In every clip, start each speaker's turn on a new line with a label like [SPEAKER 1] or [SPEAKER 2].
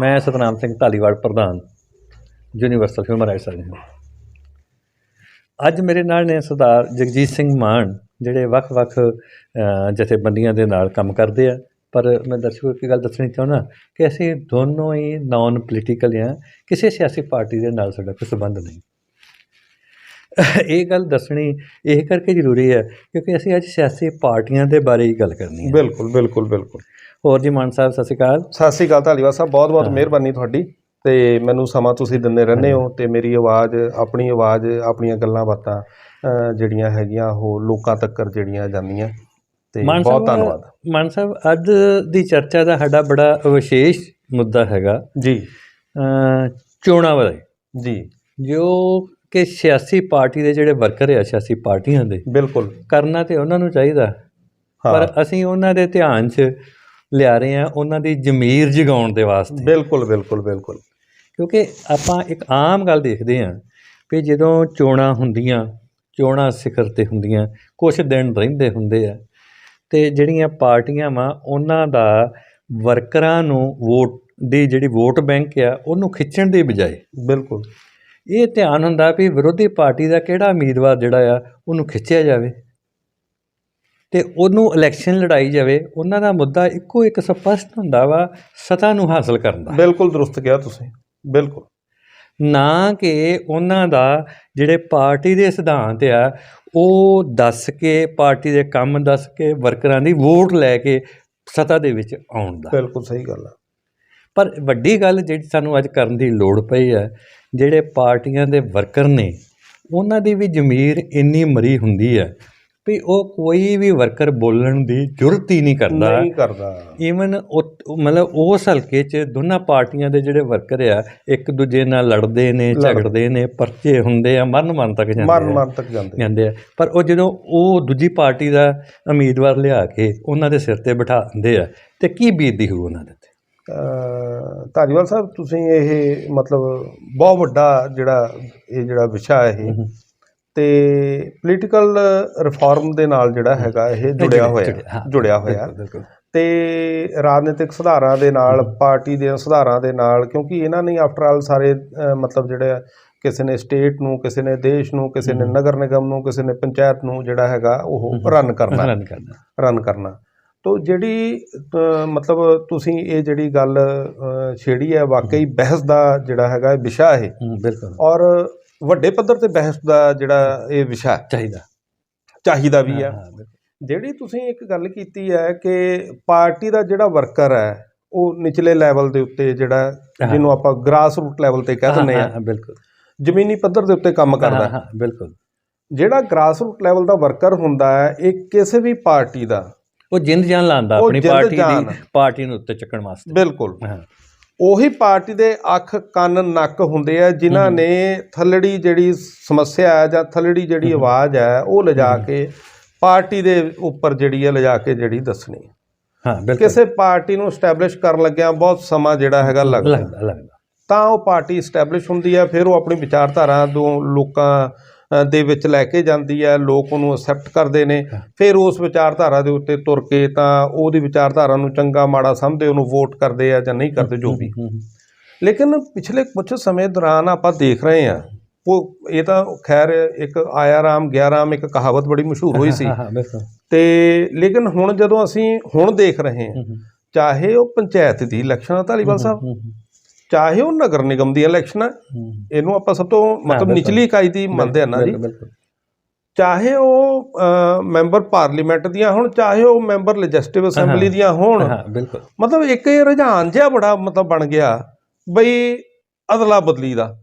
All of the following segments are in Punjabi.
[SPEAKER 1] ਮੈਂ ਸਤਨਾਮ ਸਿੰਘ ਢਾਲੀਵਾਲ, ਪ੍ਰਧਾਨ ਯੂਨੀਵਰਸਲ ਹਿਊਮਨ ਰਾਈਟਸ ਸਰਜਨ ਅੱਜ ਮੇਰੇ ਨਾਲ ਨੇ ਸਰਦਾਰ ਜਗਜੀਤ ਸਿੰਘ ਮਾਨ, ਜਿਹੜੇ ਵੱਖ-ਵੱਖ ਜਥੇਬੰਦੀਆਂ ਦੇ ਨਾਲ ਕੰਮ ਕਰਦੇ ਆ। ਪਰ ਮੈਂ ਦਰਸ਼ਕੋ ਇੱਕ ਗੱਲ ਦੱਸਣੀ ਚਾਹੁੰਦਾ ਕਿ ਅਸੀਂ ਦੋਨੋਂ ਹੀ ਨਾਨ ਪੋਲੀਟੀਕਲ ਆ ਕਿਸੇ ਸਿਆਸੀ ਪਾਰਟੀ ਦੇ ਨਾਲ ਸਾਡਾ ਕੋਈ ਸੰਬੰਧ ਨਹੀਂ। ਇਹ ਗੱਲ ਦੱਸਣੀ ਇਹ ਕਰਕੇ ਜ਼ਰੂਰੀ ਹੈ ਕਿਉਂਕਿ ਅਸੀਂ ਅੱਜ ਸਿਆਸੀ ਪਾਰਟੀਆਂ ਦੇ ਬਾਰੇ ਹੀ ਗੱਲ ਕਰਨੀ ਹੈ।
[SPEAKER 2] ਬਿਲਕੁਲ ਬਿਲਕੁਲ ਬਿਲਕੁਲ।
[SPEAKER 1] ਹੋਰ ਜੀ ਮਾਨ ਸਾਹਿਬ ਸਤਿ ਸ਼੍ਰੀ ਅਕਾਲ।
[SPEAKER 2] ਸਤਿ ਸ੍ਰੀ ਅਕਾਲ ਧਾਲੀਵਾਲ ਸਾਹਿਬ ਬਹੁਤ ਬਹੁਤ
[SPEAKER 1] ਹਾਂ।
[SPEAKER 2] ਮਿਹਰਬਾਨੀ ਤੁਹਾਡੀ। ਤੇ ਮੈਨੂੰ ਸਮਾਂ ਤੁਸੀਂ ਦਿੰਦੇ ਰਹਿੰਦੇ ਹੋ ਤੇ ਮੇਰੀ ਆਵਾਜ਼ ਆਪਣੀ ਆਵਾਜ਼ ਆਪਣੀਆਂ ਗੱਲਾਂ ਬਾਤਾਂ ਜਿਹੜੀਆਂ ਹੈਗੀਆਂ ਉਹ ਲੋਕਾਂ ਤੱਕ ਜਿਹੜੀਆਂ ਜਾਂਦੀਆਂ। ਤੇ
[SPEAKER 1] ਮਾਨ
[SPEAKER 2] ਬਹੁਤ ਧੰਨਵਾਦ।
[SPEAKER 1] ਮਾਨ ਸਾਹਿਬ ਅੱਜ ਦੀ ਚਰਚਾ ਦਾ ਸਾਡਾ ਬੜਾ ਵਿਸ਼ੇਸ਼ ਮੁੱਦਾ ਹੈਗਾ।
[SPEAKER 2] ਜੀ।
[SPEAKER 1] ਚੋਣਾਂ ਬਾਰੇ
[SPEAKER 2] ਜੀ।
[SPEAKER 1] ਜੋ ਕਿ ਸਿਆਸੀ ਪਾਰਟੀ ਦੇ ਜਿਹੜੇ ਵਰਕਰ ਆ ਸਿਆਸੀ ਪਾਰਟੀਆਂ ਦੇ
[SPEAKER 2] ਬਿਲਕੁਲ।
[SPEAKER 1] ਕਰਨਾ ਤੇ ਉਹਨਾਂ ਨੂੰ ਚਾਹੀਦਾ। ਪਰ ਅਸੀਂ ਉਹਨਾਂ ਦੇ ਧਿਆਨ 'ਚ ਲਿਆ ਰਹੇ ਹਾਂ ਉਹਨਾਂ ਦੀ ਜ਼ਮੀਰ ਜਗਾਉਣ ਦੇ ਵਾਸਤੇ।
[SPEAKER 2] ਬਿਲਕੁਲ ਬਿਲਕੁਲ ਬਿਲਕੁਲ।
[SPEAKER 1] ਕਿਉਂਕਿ ਆਪਾਂ ਇੱਕ ਆਮ ਗੱਲ ਦੇਖਦੇ ਹਾਂ ਵੀ ਜਦੋਂ ਚੋਣਾਂ ਹੁੰਦੀਆਂ ਚੋਣਾਂ ਸਿਖਰ ਤੇ ਹੁੰਦੀਆਂ ਕੁਝ ਦਿਨ ਰਹਿੰਦੇ ਹੁੰਦੇ ਆ ਤੇ ਜਿਹੜੀਆਂ ਪਾਰਟੀਆਂ ਵਾ ਉਹਨਾਂ ਦਾ ਵਰਕਰਾਂ ਨੂੰ ਵੋਟ ਦੀ ਜਿਹੜੀ ਵੋਟ ਬੈਂਕ ਆ ਉਹਨੂੰ ਖਿੱਚਣ ਦੀ ਬਜਾਏ
[SPEAKER 2] ਬਿਲਕੁਲ।
[SPEAKER 1] ਇਹ ਧਿਆਨ ਹੁੰਦਾ ਵੀ ਵਿਰੋਧੀ ਪਾਰਟੀ ਦਾ ਕਿਹੜਾ ਉਮੀਦਵਾਰ ਜਿਹੜਾ ਆ ਉਹਨੂੰ ਖਿੱਚਿਆ ਜਾਵੇ। ਤੇ ਉਹਨੂੰ ਇਲੈਕਸ਼ਨ ਲੜਾਈ ਜਾਵੇ ਉਹਨਾਂ ਦਾ ਮੁੱਦਾ ਇੱਕੋ ਇੱਕ ਸਪਸ਼ਟ ਹੁੰਦਾ ਵਾ ਸਤਾ ਨੂੰ ਹਾਸਲ ਕਰਨ ਦਾ।
[SPEAKER 2] ਬਿਲਕੁਲ ਦਰੁਸਤ ਕਿਹਾ ਤੁਸੀਂ ਬਿਲਕੁਲ।
[SPEAKER 1] ਨਾ ਕਿ ਉਹਨਾਂ ਦਾ ਜਿਹੜੇ ਪਾਰਟੀ ਦੇ ਸਿਧਾਂਤ ਆ ਉਹ ਦੱਸ ਕੇ ਪਾਰਟੀ ਦੇ ਕੰਮ ਦੱਸ ਕੇ ਵਰਕਰਾਂ ਦੀ ਵੋਟ ਲੈ ਕੇ ਸਤਾ ਦੇ ਵਿੱਚ ਆਉਣ ਦਾ।
[SPEAKER 2] ਬਿਲਕੁਲ ਸਹੀ ਗੱਲ ਹੈ
[SPEAKER 1] ਪਰ ਵੱਡੀ ਗੱਲ ਜਿਹੜੀ ਸਾਨੂੰ ਅੱਜ ਕਰਨ ਦੀ ਲੋੜ ਪਈ ਹੈ ਜਿਹੜੇ ਪਾਰਟੀਆਂ ਦੇ ਵਰਕਰ ਨੇ ਉਹਨਾਂ ਦੀ ਵੀ ਜ਼ਮੀਰ ਇੰਨੀ ਮਰੀ ਹੁੰਦੀ ਹੈ ਵੀ ਉਹ ਕੋਈ ਵੀ ਵਰਕਰ ਬੋਲਣ ਦੀ ਜੁਰਤ ਹੀ ਨਹੀਂ ਕਰਦਾ।
[SPEAKER 2] ਨਹੀਂ ਕਰਦਾ।
[SPEAKER 1] ਈਵਨ ਮਤਲਬ ਉਸ ਹਲਕੇ 'ਚ ਦੋਨਾਂ ਪਾਰਟੀਆਂ ਦੇ ਜਿਹੜੇ ਵਰਕਰ ਆ ਇੱਕ ਦੂਜੇ ਨਾਲ ਲੜਦੇ ਨੇ। ਝਗੜਦੇ ਨੇ ਪਰਚੇ ਹੁੰਦੇ ਆ ਮਰਨ ਮਰਨ ਤੱਕ ਜਾਂਦੇ
[SPEAKER 2] ਮਰਨ
[SPEAKER 1] ਆ।
[SPEAKER 2] ਮਰਨ ਤੱਕ ਜਾਂਦੇ।
[SPEAKER 1] ਜਾਂਦੇ ਆ। ਪਰ ਉਹ ਜਦੋਂ ਉਹ ਦੂਜੀ ਪਾਰਟੀ ਦਾ ਉਮੀਦਵਾਰ ਲਿਆ ਕੇ ਉਹਨਾਂ ਦੇ ਸਿਰ ਤੇ ਬਿਠਾ ਦਿੰਦੇ ਆ ਤੇ ਕੀ ਬੀਤਦੀ ਹੋਊ ਉਹਨਾਂ ਦੇ?
[SPEAKER 2] ਧਾਰੀਵਾਲ ਸਾਹਿਬ ਤੁਸੀਂ ਇਹ ਮਤਲਬ ਬਹੁਤ ਵੱਡਾ ਜਿਹੜਾ ਇਹ ਜਿਹੜਾ ਵਿਸ਼ਾ ਹੈ ਇਹ ਤੇ ਪੋਲੀਟੀਕਲ ਰਿਫਾਰਮ ਦੇ ਨਾਲ ਜਿਹੜਾ ਹੈਗਾ ਇਹ ਜੁੜਿਆ ਹੋਇਆ ਜੁੜਿਆ ਹੋਇਆ। ਤੇ ਰਾਜਨੀਤਿਕ ਸੁਧਾਰਾਂ ਦੇ ਨਾਲ ਪਾਰਟੀ ਦੇ ਸੁਧਾਰਾਂ ਦੇ ਨਾਲ ਕਿਉਂਕਿ ਇਹਨਾਂ ਨੇ ਆਫਟਰ ਆਲ ਸਾਰੇ ਮਤਲਬ ਜਿਹੜੇ ਕਿਸੇ ਨੇ ਸਟੇਟ ਨੂੰ ਕਿਸੇ ਨੇ ਦੇਸ਼ ਨੂੰ ਕਿਸੇ ਨੇ। ਨਗਰ ਨਿਗਮ ਨੂੰ ਕਿਸੇ ਨੇ ਪੰਚਾਇਤ ਨੂੰ ਜਿਹੜਾ ਹੈਗਾ ਉਹ ਰਨ ਕਰਨਾ।
[SPEAKER 1] ਰਨ ਕਰਨਾ।
[SPEAKER 2] ਰਨ ਕਰਨਾ। ਤੋ ਜਿਹੜੀ ਮਤਲਬ ਤੁਸੀਂ ਇਹ ਜਿਹੜੀ ਗੱਲ ਛੇੜੀ ਹੈ ਵਾਕਈ ਬਹਿਸ ਦਾ ਜਿਹੜਾ ਹੈਗਾ ਇਹ ਵਿਸ਼ਾ ਹੈ
[SPEAKER 1] ਬਿਲਕੁਲ।
[SPEAKER 2] ਔਰ ਵੱਡੇ ਪੱਧਰ ਤੇ ਬਹਿਸ ਦਾ ਜਿਹੜਾ ਇਹ ਵਿਸ਼ਾ
[SPEAKER 1] ਚਾਹੀਦਾ।
[SPEAKER 2] ਚਾਹੀਦਾ ਵੀ
[SPEAKER 1] ਬਿਲਕੁਲ।
[SPEAKER 2] ਜਿਹੜੀ ਤੁਸੀਂ ਇੱਕ ਗੱਲ ਕੀਤੀ ਹੈ ਕਿ ਪਾਰਟੀ ਦਾ ਜਿਹੜਾ ਵਰਕਰ ਹੈ ਉਹ ਨਿਚਲੇ ਲੈਵਲ ਦੇ ਉੱਤੇ ਜਿਹੜਾ। ਜਿਹਨੂੰ ਆਪਾਂ ਗ੍ਰਾਸ ਰੂਟ ਲੈਵਲ ਤੇ ਕਹਿ ਦਿੰਦੇ ਆ
[SPEAKER 1] ਬਿਲਕੁਲ।
[SPEAKER 2] ਜ਼ਮੀਨੀ ਪੱਧਰ ਦੇ ਉੱਤੇ ਕੰਮ ਕਰਦਾ।
[SPEAKER 1] ਹਾਂ, ਬਿਲਕੁਲ।
[SPEAKER 2] ਜਿਹੜਾ ਗ੍ਰਾਸ ਰੂਟ ਲੈਵਲ ਦਾ ਵਰਕਰ ਹੁੰਦਾ ਹੈ ਇਹ ਕਿਸੇ ਵੀ ਪਾਰਟੀ ਦਾ
[SPEAKER 1] ਉਹ ਜਿੰਦ ਜਾਨ
[SPEAKER 2] ਉਹ
[SPEAKER 1] ਆਪਣੀ
[SPEAKER 2] ਜਿੰਦ
[SPEAKER 1] ਪਾਰਟੀ
[SPEAKER 2] ਜਾਨ।
[SPEAKER 1] ਦੀ ਪਾਰਟੀ ਨੂੰ ਉੱਤੇ ਚੱਕਣ ਵਾਸਤੇ
[SPEAKER 2] ਬਿਲਕੁਲ
[SPEAKER 1] ਹਾਂ
[SPEAKER 2] ਉਹੀ ਪਾਰਟੀ ਦੇ ਅੱਖ ਕੰਨ ਨੱਕ ਹੁੰਦੇ ਆ ਜਿਨ੍ਹਾਂ। ਨੇ ਥੱਲੜੀ ਜਿਹੜੀ ਸਮੱਸਿਆ ਹੈ ਜਾਂ ਥੱਲੜੀ ਜਿਹੜੀ। ਆਵਾਜ਼ ਹੈ ਉਹ ਲਿਜਾ। ਕੇ ਪਾਰਟੀ ਦੇ ਉੱਪਰ ਜਿਹੜੀ ਹੈ ਲਿਜਾ ਕੇ ਜਿਹੜੀ ਦੱਸਣੀ
[SPEAKER 1] ਹਾਂ ਬਿਲਕੁਲ
[SPEAKER 2] ਕਿਸੇ ਪਾਰਟੀ ਨੂੰ ਸਟੈਬਲਿਸ਼ ਕਰਨ ਲੱਗਿਆ ਬਹੁਤ ਸਮਾਂ ਜਿਹੜਾ ਹੈਗਾ ਲੱਗਦਾ
[SPEAKER 1] ਲੱਗਦਾ ਲੱਗਦਾ
[SPEAKER 2] ਤਾਂ ਉਹ ਪਾਰਟੀ ਸਟੈਬਲਿਸ਼ ਹੁੰਦੀ ਹੈ ਫਿਰ ਉਹ ਆਪਣੀ ਵਿਚਾਰਧਾਰਾ ਤੋਂ ਲੋਕਾਂ ਦੇ ਵਿੱਚ ਲੈ ਕੇ ਜਾਂਦੀ ਹੈ ਲੋਕ ਉਹਨੂੰ ਅਸੈਪਟ ਕਰਦੇ ਨੇ। ਫਿਰ ਉਸ ਵਿਚਾਰਧਾਰਾ ਦੇ ਉੱਤੇ ਤੁਰ ਕੇ ਤਾਂ ਉਹਦੀ ਵਿਚਾਰਧਾਰਾ ਨੂੰ ਚੰਗਾ ਮਾੜਾ ਸਮਝਦੇ ਉਹਨੂੰ ਵੋਟ ਕਰਦੇ ਆ ਜਾਂ ਨਹੀਂ ਕਰਦੇ ਜੋ ਵੀ। ਲੇਕਿਨ ਪਿਛਲੇ ਕੁਝ ਸਮੇਂ ਦੌਰਾਨ ਆਪਾਂ ਦੇਖ ਰਹੇ ਹਾਂ ਉਹ ਇਹ ਤਾਂ ਖੈਰ ਇੱਕ ਆਇਆ ਰਾਮ ਗਿਆ ਰਾਮ ਇੱਕ ਕਹਾਵਤ ਬੜੀ ਮਸ਼ਹੂਰ ਹੋਈ ਸੀ। ਤੇ ਲੇਕਿਨ ਹੁਣ ਜਦੋਂ ਅਸੀਂ ਹੁਣ ਦੇਖ ਰਹੇ ਹਾਂ ਚਾਹੇ ਉਹ ਪੰਚਾਇਤ ਦੀ ਇਲੈਕਸ਼ਨ ਆ ਧਾਲੀਵਾਲ ਸਾਹਿਬ। ਚਾਹੇ ਉਹ ਨਗਰ ਨਿਗਮ ਦੀ ਇਲੈਕਸ਼ਨ ਹੈ। ਇਹਨੂੰ ਆਪਾਂ ਸਭ ਤੋਂ ਮਤਲਬ। ਨਿਚਲੀ ਇਕਾਈ ਦੀ ਮੰਨਦੇ ਆ ਨਾ ਜੀ। ਚਾਹੇ ਉਹ ਮੈਂਬਰ ਪਾਰਲੀਮੈਂਟ ਦੀਆਂ ਹੋਣ ਚਾਹੇ ਉਹ ਮੈਂਬਰ ਲੈਜਿਸਲੇਟਿਵ ਅਸੈਂਬਲੀ। ਦੀਆਂ ਹੋਣ। ਮਤਲਬ ਇੱਕ ਇਹ ਰੁਝਾਨ ਜਿਹਾ ਬੜਾ ਮਤਲਬ ਬਣ ਗਿਆ ਬਈ ਅਦਲਾ ਬਦਲੀ ਦਾ।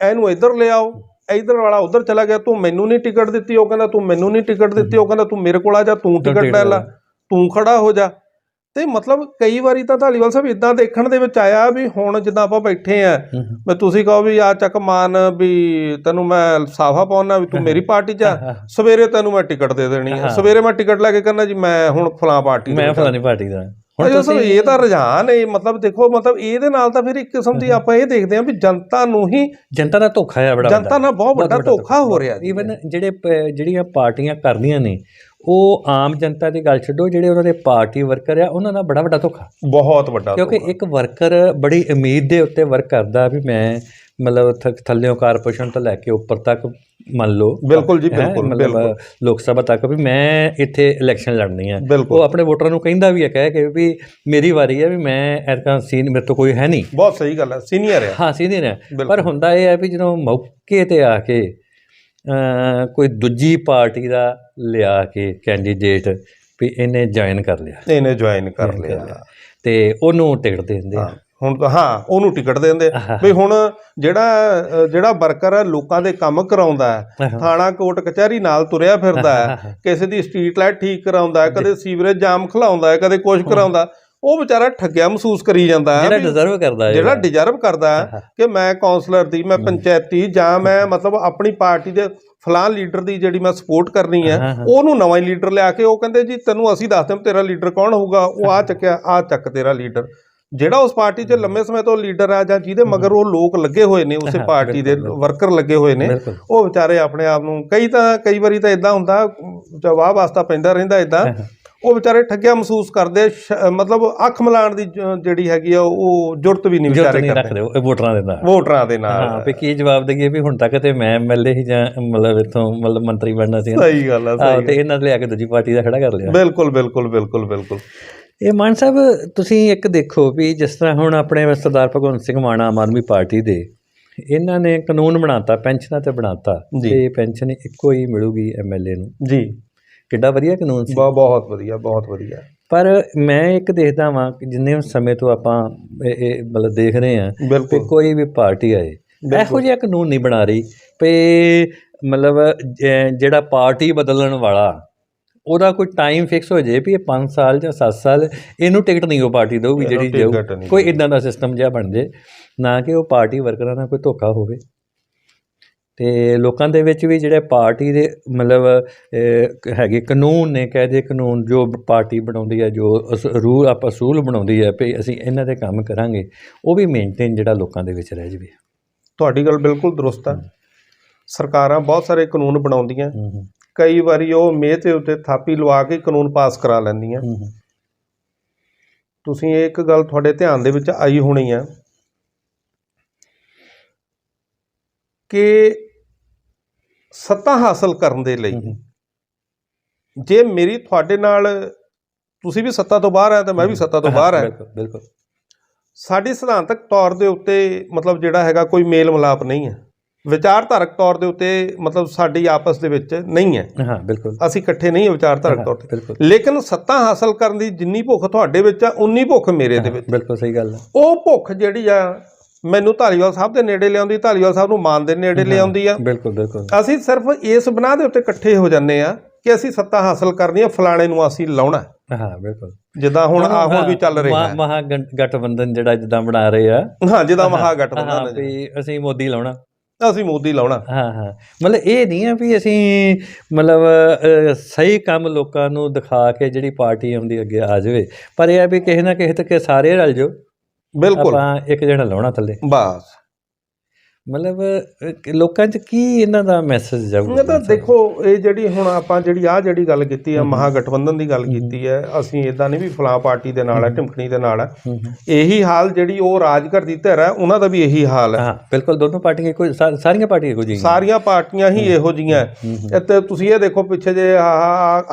[SPEAKER 2] ਇਹਨੂੰ ਇੱਧਰ ਲਿਆਓ ਇੱਧਰ ਵਾਲਾ ਉੱਧਰ ਚਲਾ ਗਿਆ ਤੂੰ ਮੈਨੂੰ ਨਹੀਂ ਟਿਕਟ ਦਿੱਤੀ ਉਹ ਕਹਿੰਦਾ ਤੂੰ ਮੈਨੂੰ ਨਹੀਂ ਟਿਕਟ ਦਿੱਤੀ ਉਹ ਕਹਿੰਦਾ ਤੂੰ ਮੇਰੇ ਕੋਲ ਆ ਜਾ ਤੂੰ ਟਿਕਟ ਲੈ ਲੈ। ਤੂੰ ਖੜਾ ਹੋ ਜਾ। ਤੇ ਮਤਲਬ ਕਈ ਵਾਰੀ ਤਾਂ ਧਾਲੀਵਾਲ ਸਾਹਿਬ ਇਦਾਂ ਦੇਖਣ ਦੇ ਵਿੱਚ ਆਇਆ ਵੀ ਹੁਣ ਜਿੱਦਾਂ ਆਪਾਂ ਬੈਠੇ ਆ ਮੈਂ ਤੁਸੀਂ ਕਹੋ ਵੀ ਆ ਚੱਕ ਮਾਨ ਵੀ ਤੈਨੂੰ ਮੈਂ ਸਾਫਾ ਪਾਉਣਾ ਵੀ ਤੂੰ ਮੇਰੀ ਪਾਰਟੀ 'ਚ ਆ ਸਵੇਰੇ ਤੈਨੂੰ ਮੈਂ ਟਿਕਟ ਦੇ ਦੇਣੀ ਆ।
[SPEAKER 1] ਹਾਂ।
[SPEAKER 2] ਸਵੇਰੇ ਮੈਂ ਟਿਕਟ ਲੈ ਕੇ ਕਹਿੰਦਾ ਜੀ ਮੈਂ ਹੁਣ ਫਲਾਂ ਪਾਰਟੀ
[SPEAKER 1] ਮੈਂ
[SPEAKER 2] ਆ।
[SPEAKER 1] ਫਲਾਣੀ ਪਾਰਟੀ ਦਾ।
[SPEAKER 2] ਹੁਣ ਤੁਸੀਂ ਇਹ ਤਾਂ ਰੁਝਾਨ ਹੈ ਮਤਲਬ ਦੇਖੋ ਮਤਲਬ ਇਹਦੇ ਨਾਲ ਤਾਂ ਫਿਰ ਇੱਕ ਕਿਸਮ ਦੀ ਆਪਾਂ ਇਹ ਦੇਖਦੇ ਹਾਂ ਵੀ ਜਨਤਾ ਨੂੰ ਹੀ
[SPEAKER 1] ਜਨਤਾ ਦਾ ਧੋਖਾ ਹੈ ਬੜਾ
[SPEAKER 2] ਜਨਤਾ ਨਾਲ ਬਹੁਤ ਵੱਡਾ ਧੋਖਾ। ਹੋ ਰਿਹਾ ਜੀ।
[SPEAKER 1] ਈਵਨ ਜਿਹੜੇ ਜਿਹੜੀਆਂ ਪਾਰਟੀਆਂ ਕਰਦੀਆਂ ਨੇ ਉਹ ਆਮ ਜਨਤਾ ਦੀ ਗੱਲ ਛੱਡੋ ਜਿਹੜੇ ਉਹਨਾਂ ਦੇ ਪਾਰਟੀ ਵਰਕਰ ਆ ਉਹਨਾਂ ਦਾ ਬੜਾ ਵੱਡਾ ਧੋਖਾ
[SPEAKER 2] ਬਹੁਤ ਵੱਡਾ
[SPEAKER 1] ਕਿਉਂਕਿ। ਇੱਕ ਵਰਕਰ ਬੜੀ ਉਮੀਦ ਦੇ ਉੱਤੇ ਵਰਕ ਕਰਦਾ ਵੀ ਮੈਂ ਮਤਲਬ ਥ- ਥੱਲਿਓਂ ਕਾਰਪੋਰੇਸ਼ਨ ਤੋਂ ਲੈ ਕੇ ਉੱਪਰ ਤੱਕ ਮੰਨ ਲਓ
[SPEAKER 2] ਬਿਲਕੁਲ ਜੀ,
[SPEAKER 1] ਹੈਂ,
[SPEAKER 2] ਬਿਲਕੁਲ।
[SPEAKER 1] ਲੋਕ ਸਭਾ ਤੱਕ ਵੀ ਮੈਂ ਇੱਥੇ ਇਲੈਕਸ਼ਨ ਲੜਨੀ
[SPEAKER 2] ਬਿਲਕੁਲ।
[SPEAKER 1] ਉਹ ਆਪਣੇ ਵੋਟਰਾਂ ਨੂੰ ਕਹਿੰਦਾ ਵੀ ਹੈ ਕਹਿ ਕੇ ਵੀ ਮੇਰੀ ਵਾਰੀ ਹੈ ਵੀ ਮੈਂ ਐਤਕਾਂ ਸੀਨ ਮੇਰੇ ਤੋਂ ਕੋਈ ਹੈ ਨਹੀਂ
[SPEAKER 2] ਬਹੁਤ ਸਹੀ ਗੱਲ ਹੈ ਸੀਨੀਅਰ ਆ
[SPEAKER 1] ਹਾਂ ਸੀਨੀਅਰ ਹੈ। ਪਰ ਹੁੰਦਾ ਇਹ ਹੈ ਵੀ ਜਦੋਂ ਮੌਕੇ ਤੇ ਆ ਕੇ ਕੋਈ ਦੂਜੀ ਪਾਰਟੀ ਦਾ ਲਿਆ ਕੇ ਕੈਂਡੀਡੇਟ ਵੀ ਇਹਨੇ ਜੁਆਇਨ ਕਰ ਲਿਆ।
[SPEAKER 2] ਇਹਨੇ ਜੁਆਇਨ ਕਰ ਲਿਆ।
[SPEAKER 1] ਤੇ ਉਹਨੂੰ ਟਿਕਟ ਦੇ ਦਿੰਦੇ ਆ।
[SPEAKER 2] ਹੁਣ ਤਾਂ ਹਾਂ ਉਹਨੂੰ ਟਿਕਟ ਦੇ ਦਿੰਦੇ। ਵੀ ਹੁਣ ਜਿਹੜਾ ਜਿਹੜਾ ਵਰਕਰ ਹੈ ਲੋਕਾਂ ਦੇ ਕੰਮ ਕਰਾਉਂਦਾ ਹੈ। ਥਾਣਾ ਕੋਰਟ ਕਚਹਿਰੀ ਨਾਲ ਤੁਰਿਆ ਫਿਰਦਾ ਹੈ ਕਿਸੇ ਦੀ ਸਟਰੀਟ ਲਾਈਟ ਠੀਕ ਕਰਾਉਂਦਾ ਹੈ ਕਦੇ ਸੀਵਰੇਜ ਜਾਮ ਖਲਾਉਂਦਾ ਹੈ ਕਦੇ ਕੁਝ ਕਰਾਉਂਦਾ ਉਹ ਵਿਚਾਰਾ ਠੱਗਿਆ ਮਹਿਸੂਸ ਕਰੀ ਜਾਂਦਾ ਹੈ
[SPEAKER 1] ਜਿਹੜਾ ਡਿਜ਼ਰਵ ਕਰਦਾ ਹੈ।
[SPEAKER 2] ਜਿਹੜਾ ਡਿਜ਼ਰਵ ਕਰਦਾ ਹੈ ਕਿ ਮੈਂ ਕਾਉਂਸਲਰ ਦੀ ਮੈਂ ਪੰਚਾਇਤੀ ਜਾਂ ਮੈਂ ਮਤਲਬ ਆਪਣੀ ਪਾਰਟੀ ਦੇ ਫਲਾਂ ਲੀਡਰ ਦੀ ਜਿਹੜੀ ਮੈਂ ਸਪੋਰਟ ਕਰਨੀ ਹੈ। ਉਹਨੂੰ ਨਵਾਂ ਹੀ ਲੀਡਰ ਲਿਆ ਕੇ ਉਹ ਕਹਿੰਦੇ ਜੀ ਤੈਨੂੰ ਅਸੀਂ ਦੱਸਦੇ ਹਾਂ ਤੇਰਾ ਲੀਡਰ ਕੌਣ ਹੋਊਗਾ ਉਹ ਆ ਚੱਕਿਆ ਆ ਚੱਕ ਤੇਰਾ ਲੀਡਰ। ਜਿਹੜਾ ਉਸ ਪਾਰਟੀ 'ਚ ਲੰਮੇ ਸਮੇਂ ਤੋਂ ਲੀਡਰ ਆ ਜਾਂ ਜਿਹਦੇ ਮਗਰ ਉਹ ਲੋਕ ਲੱਗੇ ਹੋਏ ਨੇ ਉਸੇ ਪਾਰਟੀ ਦੇ ਵਰਕਰ ਲੱਗੇ ਹੋਏ ਨੇ ਉਹ ਵਿਚਾਰੇ ਆਪਣੇ ਆਪ ਨੂੰ ਕਈ ਤਾਂ ਕਈ ਵਾਰੀ ਤਾਂ ਇਦਾਂ ਹੁੰਦਾ ਜਵਾਬ ਵਾਸਤਾ ਪੈਂਦਾ ਰਹਿੰਦਾ ਇਦਾਂ ਉਹ ਵਿਚਾਰੇ ਠੱਗਿਆ ਮਹਿਸੂਸ ਕਰਦੇ ਮਤਲਬ ਅੱਖ ਮਿਲਾਉਣ ਦੀ ਜਿਹੜੀ ਹੈਗੀ ਆ ਉਹ ਜੁਰਤ ਵੀ ਨਹੀਂ
[SPEAKER 1] ਜੁਰਤ
[SPEAKER 2] ਵਿਚਾਰੇ
[SPEAKER 1] ਨਹੀਂ
[SPEAKER 2] ਕਰਦੇ।
[SPEAKER 1] ਰੱਖਦੇ ਉਹ ਵੋਟਰਾਂ ਦੇ ਨਾਲ।
[SPEAKER 2] ਵੋਟਰਾਂ ਦੇ ਨਾਲ।
[SPEAKER 1] ਹਾਂ ਵੀ ਕੀ ਜਵਾਬ ਦੇਈਏ ਵੀ ਹੁਣ ਤੱਕ ਤੇ ਮੈਂ ਐਮਐਲਏ ਹੀ ਜਾਂ ਮਤਲਬ ਇੱਥੋਂ ਮਤਲਬ ਮੰਤਰੀ ਬਣਨਾ ਸੀ।
[SPEAKER 2] ਸਹੀ ਗੱਲ ਆ ਸਹੀ
[SPEAKER 1] ਤੇ ਇਹਨਾਂ ਲਿਆ ਕੇ ਦੂਜੀ ਪਾਰਟੀ ਦਾ ਖੜਾ ਕਰ ਲਿਆ।
[SPEAKER 2] ਬਿਲਕੁਲ ਬਿਲਕੁਲ ਬਿਲਕੁਲ ਬਿਲਕੁਲ।
[SPEAKER 1] ਇਹ ਮਾਨ ਸਾਹਿਬ ਤੁਸੀਂ ਇੱਕ ਦੇਖੋ ਵੀ ਜਿਸ ਤਰ੍ਹਾਂ ਹੁਣ ਆਪਣੇ ਸਰਦਾਰ ਭਗਵੰਤ ਸਿੰਘ ਮਾਨ ਆਮ ਆਦਮੀ ਪਾਰਟੀ ਦੇ ਇਹਨਾਂ ਨੇ ਕਾਨੂੰਨ ਬਣਾਤਾ ਪੈਨਸ਼ਨਾਂ ਤੇ ਬਣਾਤਾ। ਤੇ ਪੈਨਸ਼ਨ ਇੱਕੋ ਹੀ ਮਿਲੂਗੀ ਐਮਐਲਏ ਨੂੰ।
[SPEAKER 2] ਜੀ।
[SPEAKER 1] ਕਿੱਡਾ ਵਧੀਆ ਕਾਨੂੰਨ ਸੀ।
[SPEAKER 2] ਬਹੁਤ ਬਹੁਤ ਵਧੀਆ ਬਹੁਤ ਵਧੀਆ।
[SPEAKER 1] ਪਰ ਮੈਂ ਇੱਕ ਦੇਖਦਾ ਵਾਂ ਕਿ ਜਿੰਨੇ ਸਮੇਂ ਤੋਂ ਆਪਾਂ ਇਹ ਮਤਲਬ ਦੇਖ ਰਹੇ ਹਾਂ ਕਿ ਕੋਈ ਵੀ ਪਾਰਟੀ ਆਏ ਇਹੋ ਜਿਹਾ ਕਾਨੂੰਨ ਨਹੀਂ ਬਣਾ ਰਹੀ ਵੀ ਮਤਲਬ ਜਿਹੜਾ ਪਾਰਟੀ ਬਦਲਣ ਵਾਲਾ ਉਹਦਾ ਕੋਈ ਟਾਈਮ ਫਿਕਸ ਹੋ ਜੇ ਵੀ ਇਹ 5 ਸਾਲ ਜਾਂ 7 ਸਾਲ ਇਹਨੂੰ ਟਿਕਟ ਨਹੀਂ ਉਹ ਪਾਰਟੀ ਦਊਗੀ ਜਿਹੜੀ ਜਾਊ ਕੋਈ ਇਦਾਂ ਦਾ ਸਿਸਟਮ ਜਿਹਾ ਬਣ ਜੇ ਨਾ ਕਿ ਉਹ ਪਾਰਟੀ ਵਰਕਰਾਂ ਨਾਲ ਕੋਈ ਧੋਖਾ ਹੋਵੇ। ਤੇ ਲੋਕਾਂ ਦੇ ਵਿੱਚ ਵੀ ਜਿਹੜੇ ਪਾਰਟੀ ਦੇ ਮਤਲਬ ਹੈਗੇ ਕਾਨੂੰਨ ਨੇ ਕਹਦੇ ਕਾਨੂੰਨ ਜੋ ਪਾਰਟੀ ਬਣਾਉਂਦੀ ਹੈ ਜੋ ਰੂਲ ਆਪਾਂ ਅਸੂਲ ਬਣਾਉਂਦੀ ਹੈ ਵੀ ਅਸੀਂ ਇਹਨਾਂ ਦੇ ਕੰਮ ਕਰਾਂਗੇ ਉਹ ਵੀ ਮੇਨਟੇਨ ਜਿਹੜਾ ਲੋਕਾਂ ਦੇ ਵਿੱਚ ਰਹਿ ਜਵੇ।
[SPEAKER 2] ਤੁਹਾਡੀ ਗੱਲ ਬਿਲਕੁਲ ਦਰੁਸਤ ਹੈ। ਸਰਕਾਰਾਂ ਬਹੁਤ ਸਾਰੇ ਕਾਨੂੰਨ ਬਣਾਉਂਦੀਆਂ। ਕਈ ਵਾਰੀ ਉਹ ਮੇਹ ਤੇ ਉੱਤੇ ਥਾਪੀ ਲਵਾ ਕੇ ਕਾਨੂੰਨ ਪਾਸ ਕਰਾ ਲੈਂਦੀਆਂ। ਤੁਸੀਂ ਇਹ ਇੱਕ ਗੱਲ ਤੁਹਾਡੇ ਧਿਆਨ ਦੇ ਵਿੱਚ ਆਈ ਹੋਣੀ ਆ ਕਿ ਸੱਤਾ ਹਾਸਲ ਕਰਨ ਦੇ ਲਈ ਜੇ ਮੇਰੀ ਤੁਹਾਡੇ ਨਾਲ ਤੁਸੀਂ ਵੀ ਸੱਤਾ ਤੋਂ ਬਾਹਰ ਆ ਤੇ ਮੈਂ ਵੀ ਸੱਤਾ ਤੋਂ ਬਾਹਰ ਆ।
[SPEAKER 1] ਬਿਲਕੁਲ ਬਿਲਕੁਲ।
[SPEAKER 2] ਸਾਡੀ ਸਿਧਾਂਤਕ ਤੌਰ ਦੇ ਉੱਤੇ ਮਤਲਬ ਜਿਹੜਾ ਹੈਗਾ ਕੋਈ ਮੇਲ ਮਿਲਾਪ ਨਹੀਂ ਹੈ। ਵਿਚਾਰਧਾਰਕ ਤੌਰ ਦੇ ਉੱਤੇ ਮਤਲਬ ਸਾਡੀ ਆਪਸ ਦੇ ਵਿੱਚ ਨਹੀਂ ਹੈ।
[SPEAKER 1] ਹਾਂ ਬਿਲਕੁਲ।
[SPEAKER 2] ਅਸੀਂ ਇਕੱਠੇ ਨਹੀਂ ਹਾਂ ਵਿਚਾਰਧਾਰਕ ਤੌਰ ਤੇ।
[SPEAKER 1] ਬਿਲਕੁਲ।
[SPEAKER 2] ਲੇਕਿਨ ਸੱਤਾ ਹਾਸਲ ਕਰਨ ਦੀ ਜਿੰਨੀ ਭੁੱਖ ਤੁਹਾਡੇ ਵਿੱਚ ਆ ਉਨੀ ਭੁੱਖ ਮੇਰੇ ਦੇ ਵਿੱਚ।
[SPEAKER 1] ਬਿਲਕੁਲ ਸਹੀ ਗੱਲ ਹੈ।
[SPEAKER 2] ਉਹ ਭੁੱਖ ਜਿਹੜੀ ਆ ਮੈਨੂੰ ਧਾਲੀਵਾਲ ਸਾਹਿਬ ਦੇ ਨੇੜੇ ਲਿਆਉਂਦੀ ਧਾਲੀਵਾਲ ਸਾਹਿਬ ਨੂੰ ਮਾਨ ਦੇ ਨੇੜੇ ਲਿਆਉਂਦੀ ਆ।
[SPEAKER 1] ਬਿਲਕੁਲ ਬਿਲਕੁਲ।
[SPEAKER 2] ਅਸੀਂ ਸਿਰਫ ਇਸ ਬਣਾ ਦੇ ਉੱਤੇ ਇਕੱਠੇ ਹੋ ਜੰਨੇ ਆ ਕਿ ਅਸੀਂ ਸੱਤਾ ਹਾਸਲ ਕਰਨੀ ਆ ਫਲਾਣੇ ਨੂੰ ਅਸੀਂ ਲਾਉਣਾ
[SPEAKER 1] ਹਾਂ। ਬਿਲਕੁਲ।
[SPEAKER 2] ਜਿੱਦਾਂ ਹੁਣ ਆ ਹੁਣ ਵੀ ਚੱਲ ਰਿਹਾ ਹੈ।
[SPEAKER 1] ਮਹਾ ਗਠਬੰਧਨ ਜਿਹੜਾ ਜਿੱਦਾਂ ਬਣਾ ਰਹੇ ਆ।
[SPEAKER 2] ਹਾਂ ਜਿਹਦਾ
[SPEAKER 1] ਹਾਂ
[SPEAKER 2] ਮਹਾਗਠਬੰਧਨ ਹੈ
[SPEAKER 1] ਵੀ ਅਸੀਂ ਮੋਦੀ ਲਾਉਣਾ।
[SPEAKER 2] ਅਸੀਂ ਮੋਦੀ ਲਾਉਣਾ।
[SPEAKER 1] ਹਾਂ ਹਾਂ। ਮਤਲਬ ਇਹ ਨਹੀਂ ਆ ਵੀ ਅਸੀਂ ਮਤਲਬ ਸਹੀ ਕੰਮ ਲੋਕਾਂ ਨੂੰ ਦਿਖਾ ਕੇ ਜਿਹੜੀ ਪਾਰਟੀ ਆਉਂਦੀ ਅੱਗੇ ਆ ਜਾਵੇ। ਪਰ ਇਹ ਆ ਵੀ ਕਿਸੇ ਨਾ ਕਿਸੇ ਤੱਕ ਸਾਰੇ ਰਲ ਜਾਓ।
[SPEAKER 2] ਬਿਲਕੁਲ।
[SPEAKER 1] ਆਪਾਂ ਇੱਕ ਜਣਾ ਲਾਉਣਾ ਥੱਲੇ।
[SPEAKER 2] ਬਸ।
[SPEAKER 1] ਮਤਲਬ ਅਹ, ਲੋਕਾਂ 'ਚ ਕੀ ਇਹਨਾਂ ਦਾ ਮੈਸੇਜ ਜਾਊਗਾ
[SPEAKER 2] ਇਹ ਤਾਂ ਦੇਖੋ ਇਹ ਜਿਹੜੀ ਹੁਣ ਆਪਾਂ ਜਿਹੜੀ ਆ ਜਿਹੜੀ ਗੱਲ ਕੀਤੀ ਆ ਮਹਾਗਠਬੰਧਨ ਦੀ ਗੱਲ ਕੀਤੀ ਹੈ ਅਸੀਂ ਇਦਾਂ ਨਹੀਂ ਵੀ ਫਲਾਂ ਪਾਰਟੀ ਦੇ ਨਾਲ ਹੈ ਢਿਮਕਣੀ ਦੇ ਨਾਲ ਹੈ
[SPEAKER 1] ਹੂੰ, ਹੂੰ।
[SPEAKER 2] ਇਹੀ ਹਾਲ ਜਿਹੜੀ ਉਹ ਰਾਜ ਕਰਦੀ ਧਿਰ ਹੈ ਉਹਨਾਂ ਦਾ ਵੀ ਇਹੀ ਹਾਲ ਹੈ
[SPEAKER 1] ਹਾਂ ਬਿਲਕੁਲ ਦੋਨੋਂ ਪਾਰਟੀਆਂ ਕੋਈ ਸਾਰੀਆਂ ਪਾਰਟੀਆਂ ਇੱਕੋ ਜਿਹੀਆਂ।
[SPEAKER 2] ਸਾਰੀਆਂ ਪਾਰਟੀਆਂ ਹੀ ਇਹੋ ਜੀਆਂ
[SPEAKER 1] ਹੂੰ, ਹੂੰ।
[SPEAKER 2] ਇੱਥੇ ਤੁਸੀਂ ਇਹ ਦੇਖੋ ਪਿੱਛੇ ਜੇ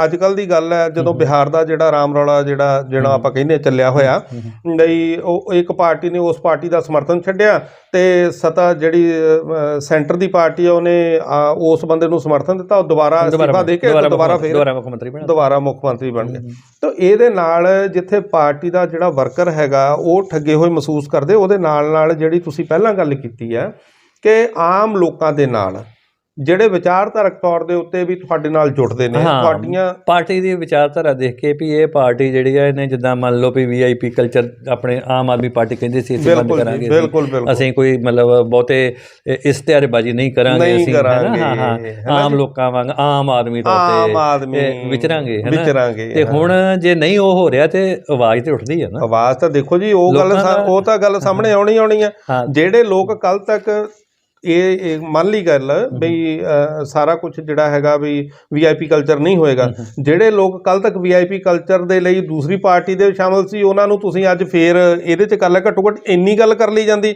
[SPEAKER 2] ਅੱਜ ਕੱਲ ਦੀ ਗੱਲ ਹੈ ਜਦੋਂ ਬਿਹਾਰ ਦਾ ਜਿਹੜਾ ਰਾਮ ਰੌਲਾ ਜਿਹੜਾ ਜਿਹੜਾ ਆਪਾਂ ਕਹਿੰਦੇ ਚੱਲਿਆ ਹੋਇਆ ਨਹੀਂ ਉਹ ਇੱਕ ਪਾਰਟੀ ਨੇ ਉਸ ਪਾਰਟੀ ਦਾ ਸਮਰਥਨ ਛੱਡਿਆ ਤੇ ਸਤਾ ਜਿਹੜੀ ਸੈਂਟਰ ਦੀ ਪਾਰਟੀ ਆ ਉਹਨੇ ਉਸ ਬੰਦੇ ਨੂੰ ਸਮਰਥਨ ਦਿੱਤਾ ਉਹ ਦੁਬਾਰਾ ਅਸਤੀਫਾ ਦੇ ਕੇ ਦੁਬਾਰਾ ਫੇਰ
[SPEAKER 1] ਦੁਬਾਰਾ ਮੁੱਖ ਮੰਤਰੀ ਬਣਾ
[SPEAKER 2] ਦੁਬਾਰਾ ਮੁੱਖ ਮੰਤਰੀ ਬਣ ਗਏ। ਤਾਂ ਇਹਦੇ ਨਾਲ ਜਿੱਥੇ ਪਾਰਟੀ ਦਾ ਜਿਹੜਾ ਵਰਕਰ ਹੈਗਾ ਉਹ ਠੱਗੇ ਹੋਏ ਮਹਿਸੂਸ ਕਰਦੇ ਉਹਦੇ ਨਾਲ ਨਾਲ ਜਿਹੜੀ ਤੁਸੀਂ ਪਹਿਲਾਂ ਗੱਲ ਕੀਤੀ ਹੈ ਕਿ ਆਮ ਲੋਕਾਂ ਦੇ ਨਾਲ ਜਿਹੜੇ ਵਿਚਾਰਧਾਰਕ ਤੌਰ ਦੇ ਉੱਤੇ ਵੀ ਤੁਹਾਡੇ ਨਾਲ ਜੁੜਦੇ ਨੇ
[SPEAKER 1] ਹਾਂ।
[SPEAKER 2] ਤੁਹਾਡੀਆਂ
[SPEAKER 1] ਪਾਰਟੀ ਦੀ ਵਿਚਾਰਧਾਰਾ ਦੇਖ ਕੇ ਵੀ ਇਹ ਪਾਰਟੀ ਜਿਹੜੀ ਆ ਇਹਨੇ ਜਿੱਦਾਂ ਮੰਨ ਲਓ ਵੀ ਵੀਆਈਪੀ ਕਲਚਰ ਆਪਣੇ ਆਮ ਆਦਮੀ ਪਾਰਟੀ ਕਹਿੰਦੀ ਸੀ ਅਸੀਂ ਬੰਦ
[SPEAKER 2] ਬਿਲਕੁਲ
[SPEAKER 1] ਕਰਾਂਗੇ
[SPEAKER 2] ਜੀ, ਬਿਲਕੁਲ ਬਿਲਕੁਲ
[SPEAKER 1] ਅਸੀਂ ਕੋਈ ਮਤਲਬ ਬਹੁਤੇ ਇਸ਼ਤਿਹਾਰਬਾਜ਼ੀ ਨਹੀਂ ਕਰਾਂਗੇ
[SPEAKER 2] ਨਹੀਂ
[SPEAKER 1] ਅਸੀਂ?
[SPEAKER 2] ਕਰਾਂਗੇ,
[SPEAKER 1] ਹਾਂ ਹਾਂ ਆਮ
[SPEAKER 2] ਜੀ?
[SPEAKER 1] ਲੋਕਾਂ ਵਾਂਗ ਆਮ ਆਦਮੀ ਤੌਰ ਤੇ
[SPEAKER 2] ਆਮ ਆਦਮੀ
[SPEAKER 1] ਵਿਚਰਾਂਗੇ ਹੈਨਾ?
[SPEAKER 2] ਵਿਚਰਾਂਗੇ
[SPEAKER 1] ਤੇ
[SPEAKER 2] ਹਾਂ।
[SPEAKER 1] ਹੁਣ ਜੇ ਨਹੀਂ ਉਹ ਹੋ ਰਿਹਾ ਤੇ ਆਵਾਜ਼ ਤੇ ਉੱਠਦੀ ਹੈ ਨਾ
[SPEAKER 2] ਆਵਾਜ਼ ਤਾਂ ਦੇਖੋ ਜੀ ਉਹ ਗੱਲ
[SPEAKER 1] ਲੋਕਾਂ
[SPEAKER 2] ਸਾ-
[SPEAKER 1] ਦਾ-
[SPEAKER 2] ਉਹ ਤਾਂ ਗੱਲ ਸਾਹਮਣੇ ਆਉਣੀ ਆਉਣੀ ਹੈ
[SPEAKER 1] ਹਾਂ
[SPEAKER 2] ਜਿਹੜੇ ਲੋਕ ਕੱਲ ਤੱਕ ਇਹ ਮੰਨ ਲਈ ਗੱਲ ਅ, ਸਾਰਾ ਕੁਝ ਜਿਹੜਾ ਹੈਗਾ ਵੀ ਵੀਆਈਪੀ ਕਲਚਰ ਨਹੀਂ ਹੋਏਗਾ। ਜਿਹੜੇ ਲੋਕ ਕੱਲ ਤੱਕ ਵੀਆਈਪੀ ਕਲਚਰ ਦੇ ਲਈ ਦੂਸਰੀ ਪਾਰਟੀ ਦੇ ਸ਼ਾਮਲ ਸੀ ਉਹਨਾਂ ਨੂੰ ਤੁਸੀਂ ਅੱਜ ਫੇਰ ਇਹਦੇ 'ਚ ਲਿਆ ਘੱਟੋ ਘੱਟ ਇੰਨੀ ਗੱਲ ਕਰ ਲਈ ਜਾਂਦੀ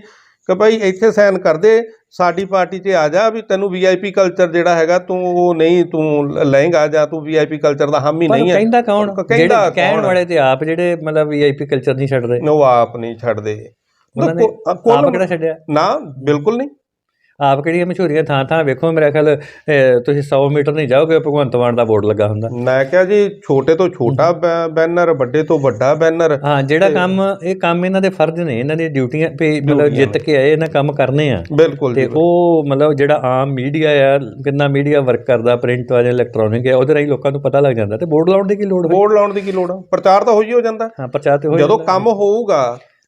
[SPEAKER 2] ਕਿ ਭਾਈ ਇੱਥੇ ਸਾਈਨ ਕਰ ਦੇ ਸਾਡੀ ਪਾਰਟੀ 'ਚ ਆ ਜਾ ਵੀ ਤੈਨੂੰ ਵੀਆਈਪੀ ਕਲਚਰ ਜਿਹੜਾ ਹੈਗਾ ਤੂੰ ਉਹ ਨਹੀਂ ਤੂੰ ਲਏਗਾ ਜਾਂ ਤੂੰ ਵੀਆਈਪੀ ਕਲਚਰ ਦਾ ਹਾਮੀ ਨਹੀਂ ਹੈ।
[SPEAKER 1] ਕਹਿੰਦਾ ਕੌਣ?
[SPEAKER 2] ਕਹਿੰਦਾ
[SPEAKER 1] ਜਿਹੜੇ ਕਹਿਣ? ਵਾਲੇ ਤੇ ਆਪ ਜਿਹੜੇ ਮਤਲਬ ਵੀਆਈਪੀ ਕਲਚਰ ਨਹੀਂ ਛੱਡਦੇ।
[SPEAKER 2] ਉਹ ਆਪ ਨਹੀਂ ਛੱਡਦੇ।
[SPEAKER 1] ਉਹਨਾਂ ਨੇ ਆਪ ਕਿਹੜਾ ਛੱਡਿਆ?
[SPEAKER 2] ਨਾ ਬਿਲਕੁਲ ਨਹੀਂ।
[SPEAKER 1] ਆਪ ਕਿਹੜੀਆਂ ਮਸ਼ਹੂਰੀਆਂ ਥਾਂ ਥਾਂ ਵੇਖੋ ਮੇਰਾ ਖਿਆਲ ਤੁਸੀਂ 100 ਮੀਟਰ ਨਹੀਂ ਜਾਓਗੇ ਭਗਵੰਤ ਮਾਨ ਦਾ ਬੋਰਡ ਲੱਗਾ ਹੁੰਦਾ।
[SPEAKER 2] ਮੈਂ ਕਿਹਾ ਜੀ ਛੋਟੇ ਤੋਂ ਛੋਟਾ ਬੈਨਰ ਵੱਡੇ ਤੋਂ ਵੱਡਾ ਬੈਨਰ।
[SPEAKER 1] ਹਾਂ ਜਿਹੜਾ ਕੰਮ ਇਹ ਕੰਮ ਇਹਨਾਂ ਦੇ ਫਰਜ਼ ਨੇ ਇਹਨਾਂ ਦੀਆਂ ਡਿਊਟੀਆਂ ਵੀ ਮਤਲਬ ਜਿੱਤ ਕੇ ਆਏ ਇਹਨਾਂ ਕੰਮ ਕਰਨੇ ਆ।
[SPEAKER 2] ਬਿਲਕੁਲ
[SPEAKER 1] ਤੇ ਉਹ ਮਤਲਬ ਜਿਹੜਾ ਆਮ ਮੀਡੀਆ ਆ ਕਿੰਨਾ ਮੀਡੀਆ ਵਰਕ ਕਰਦਾ ਪ੍ਰਿੰਟ ਜਾਂ ਇਲੈਕਟ੍ਰੋਨਿਕ ਆ ਉਹਦੇ ਰਾਹੀਂ ਲੋਕਾਂ ਨੂੰ ਪਤਾ ਲੱਗ ਜਾਂਦਾ ਤੇ ਬੋਰਡ ਲਾਉਣ ਦੀ ਕੀ ਲੋੜ ਹੋਈ
[SPEAKER 2] ਬੋਰਡ ਲਾਉਣ ਦੀ ਕੀ ਲੋੜ ਆ? ਪ੍ਰਚਾਰ ਤਾਂ ਹੋਈ ਹੋ ਜਾਂਦਾ।
[SPEAKER 1] ਹਾਂ ਪ੍ਰਚਾਰ ਤੇ ਹੋਈ
[SPEAKER 2] ਜਦੋਂ। ਕੰਮ ਹੋਊਗਾ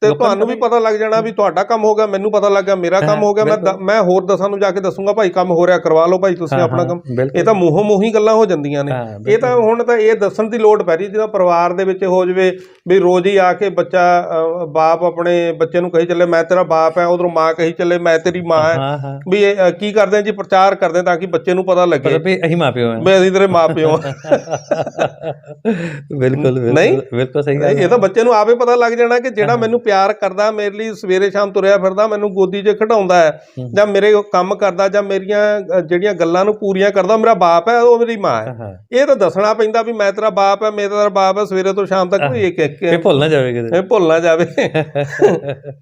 [SPEAKER 2] ਤੇ ਤੁਹਾਨੂੰ ਵੀ ਪਤਾ ਲੱਗ ਜਾਣਾ ਵੀ ਤੁਹਾਡਾ ਕੰਮ ਹੋ ਗਿਆ ਮੈਨੂੰ ਪਤਾ ਲੱਗ ਗਿਆ ਮੇਰਾ ਕੰਮ ਹੋ ਗਿਆ ਮੈਂ ਮੈਂ ਹੋਰ ਦਸਾਂ ਨੂੰ ਜਾ ਕੇ ਦੱਸੂਗਾ ਭਾਈ ਕੰਮ ਹੋ ਰਿਹਾ ਕਰਵਾ ਲਓ ਭਾਈ ਤੁਸੀਂ ਆਪਣਾ ਕੰਮ। ਇਹ ਤਾਂ ਮੂੰਹੋਂ ਮੂੰਹੀ ਗੱਲਾਂ ਹੋ ਜਾਂਦੀਆਂ ਨੇ।
[SPEAKER 1] ਹਾਂ,
[SPEAKER 2] ਇਹ ਤਾਂ ਹੁਣ ਤਾਂ ਇਹ ਦੱਸਣ ਦੀ ਲੋੜ ਪੈ ਰਹੀ ਜਿਹਦਾ ਪਰਿਵਾਰ ਦੇ ਵਿੱਚ ਹੋ ਜਵੇ ਵੀ ਰੋਜ਼ ਹੀ ਆ ਕੇ ਬੱਚਾ ਬਾਪ ਆਪਣੇ ਬੱਚੇ ਨੂੰ ਕਹੀ ਚੱਲੇ ਮੈਂ ਤੇਰਾ ਬਾਪ ਹੈ ਉਧਰੋਂ ਮਾਂ ਕਹੀ ਚੱਲੇ ਮੈਂ ਤੇਰੀ ਮਾਂ ਹੈ
[SPEAKER 1] ਹਾਂ ਹਾਂ।
[SPEAKER 2] ਵੀ ਕੀ ਕਰਦੇ ਆ ਜੀ ਪ੍ਰਚਾਰ ਕਰਦੇ ਤਾਂ ਕਿ ਬੱਚੇ ਨੂੰ ਪਤਾ ਲੱਗੇ।
[SPEAKER 1] ਵੀ ਅਸੀਂ ਮਾਪਿਓ ਆ।
[SPEAKER 2] ਵੀ ਅਸੀਂ ਤੇਰੇ ਮਾਪਿਓ
[SPEAKER 1] ਬਿਲਕੁਲ? ਬਿਲਕੁਲ ਬਿਲਕੁਲ ਸਹੀ ਗੱਲ
[SPEAKER 2] ਇਹ ਤਾਂ ਬੱਚੇ ਨੂੰ ਆਪੇ ਪਤਾ ਲੱਗ ਜਾਣਾ ਕਿ ਜਿਹੜਾ ਮੈਨੂੰ ਪਿਆਰ ਕਰਦਾ ਮੇਰੇ ਲਈ ਸਵੇਰੇ ਸ਼ਾਮ ਤੁਰਿਆ ਫਿਰਦਾ ਮੈਨੂੰ ਗੋਦੀ 'ਚ ਖਿਡਾਉਂਦਾ ਹੈ ਜਾਂ ਮੇਰੇ ਕੰਮ ਕਰਦਾ ਜਾਂ ਮੇਰੀਆਂ ਜਿਹੜੀਆਂ ਗੱਲਾਂ ਨੂੰ ਪੂਰੀਆਂ ਕਰਦਾ ਮੇਰਾ ਬਾਪ ਹੈ ਉਹ ਮੇਰੀ ਮਾਂ ਹੈ। ਇਹ ਤਾਂ ਦੱਸਣਾ ਪੈਂਦਾ ਵੀ ਮੈਂ ਤੇਰਾ ਬਾਪ ਹੈ ਮੇਰਾ ਤੇਰਾ ਬਾਪ ਹੈ ਸਵੇਰੇ ਤੋਂ ਸ਼ਾਮ ਤੱਕ ਇੱਕ
[SPEAKER 1] ਇਹ ਭੁੱਲ ਨਾ ਜਾਵੇ ਕਿਤੇ।
[SPEAKER 2] ਇਹ ਭੁੱਲ ਨਾ ਜਾਵੇ।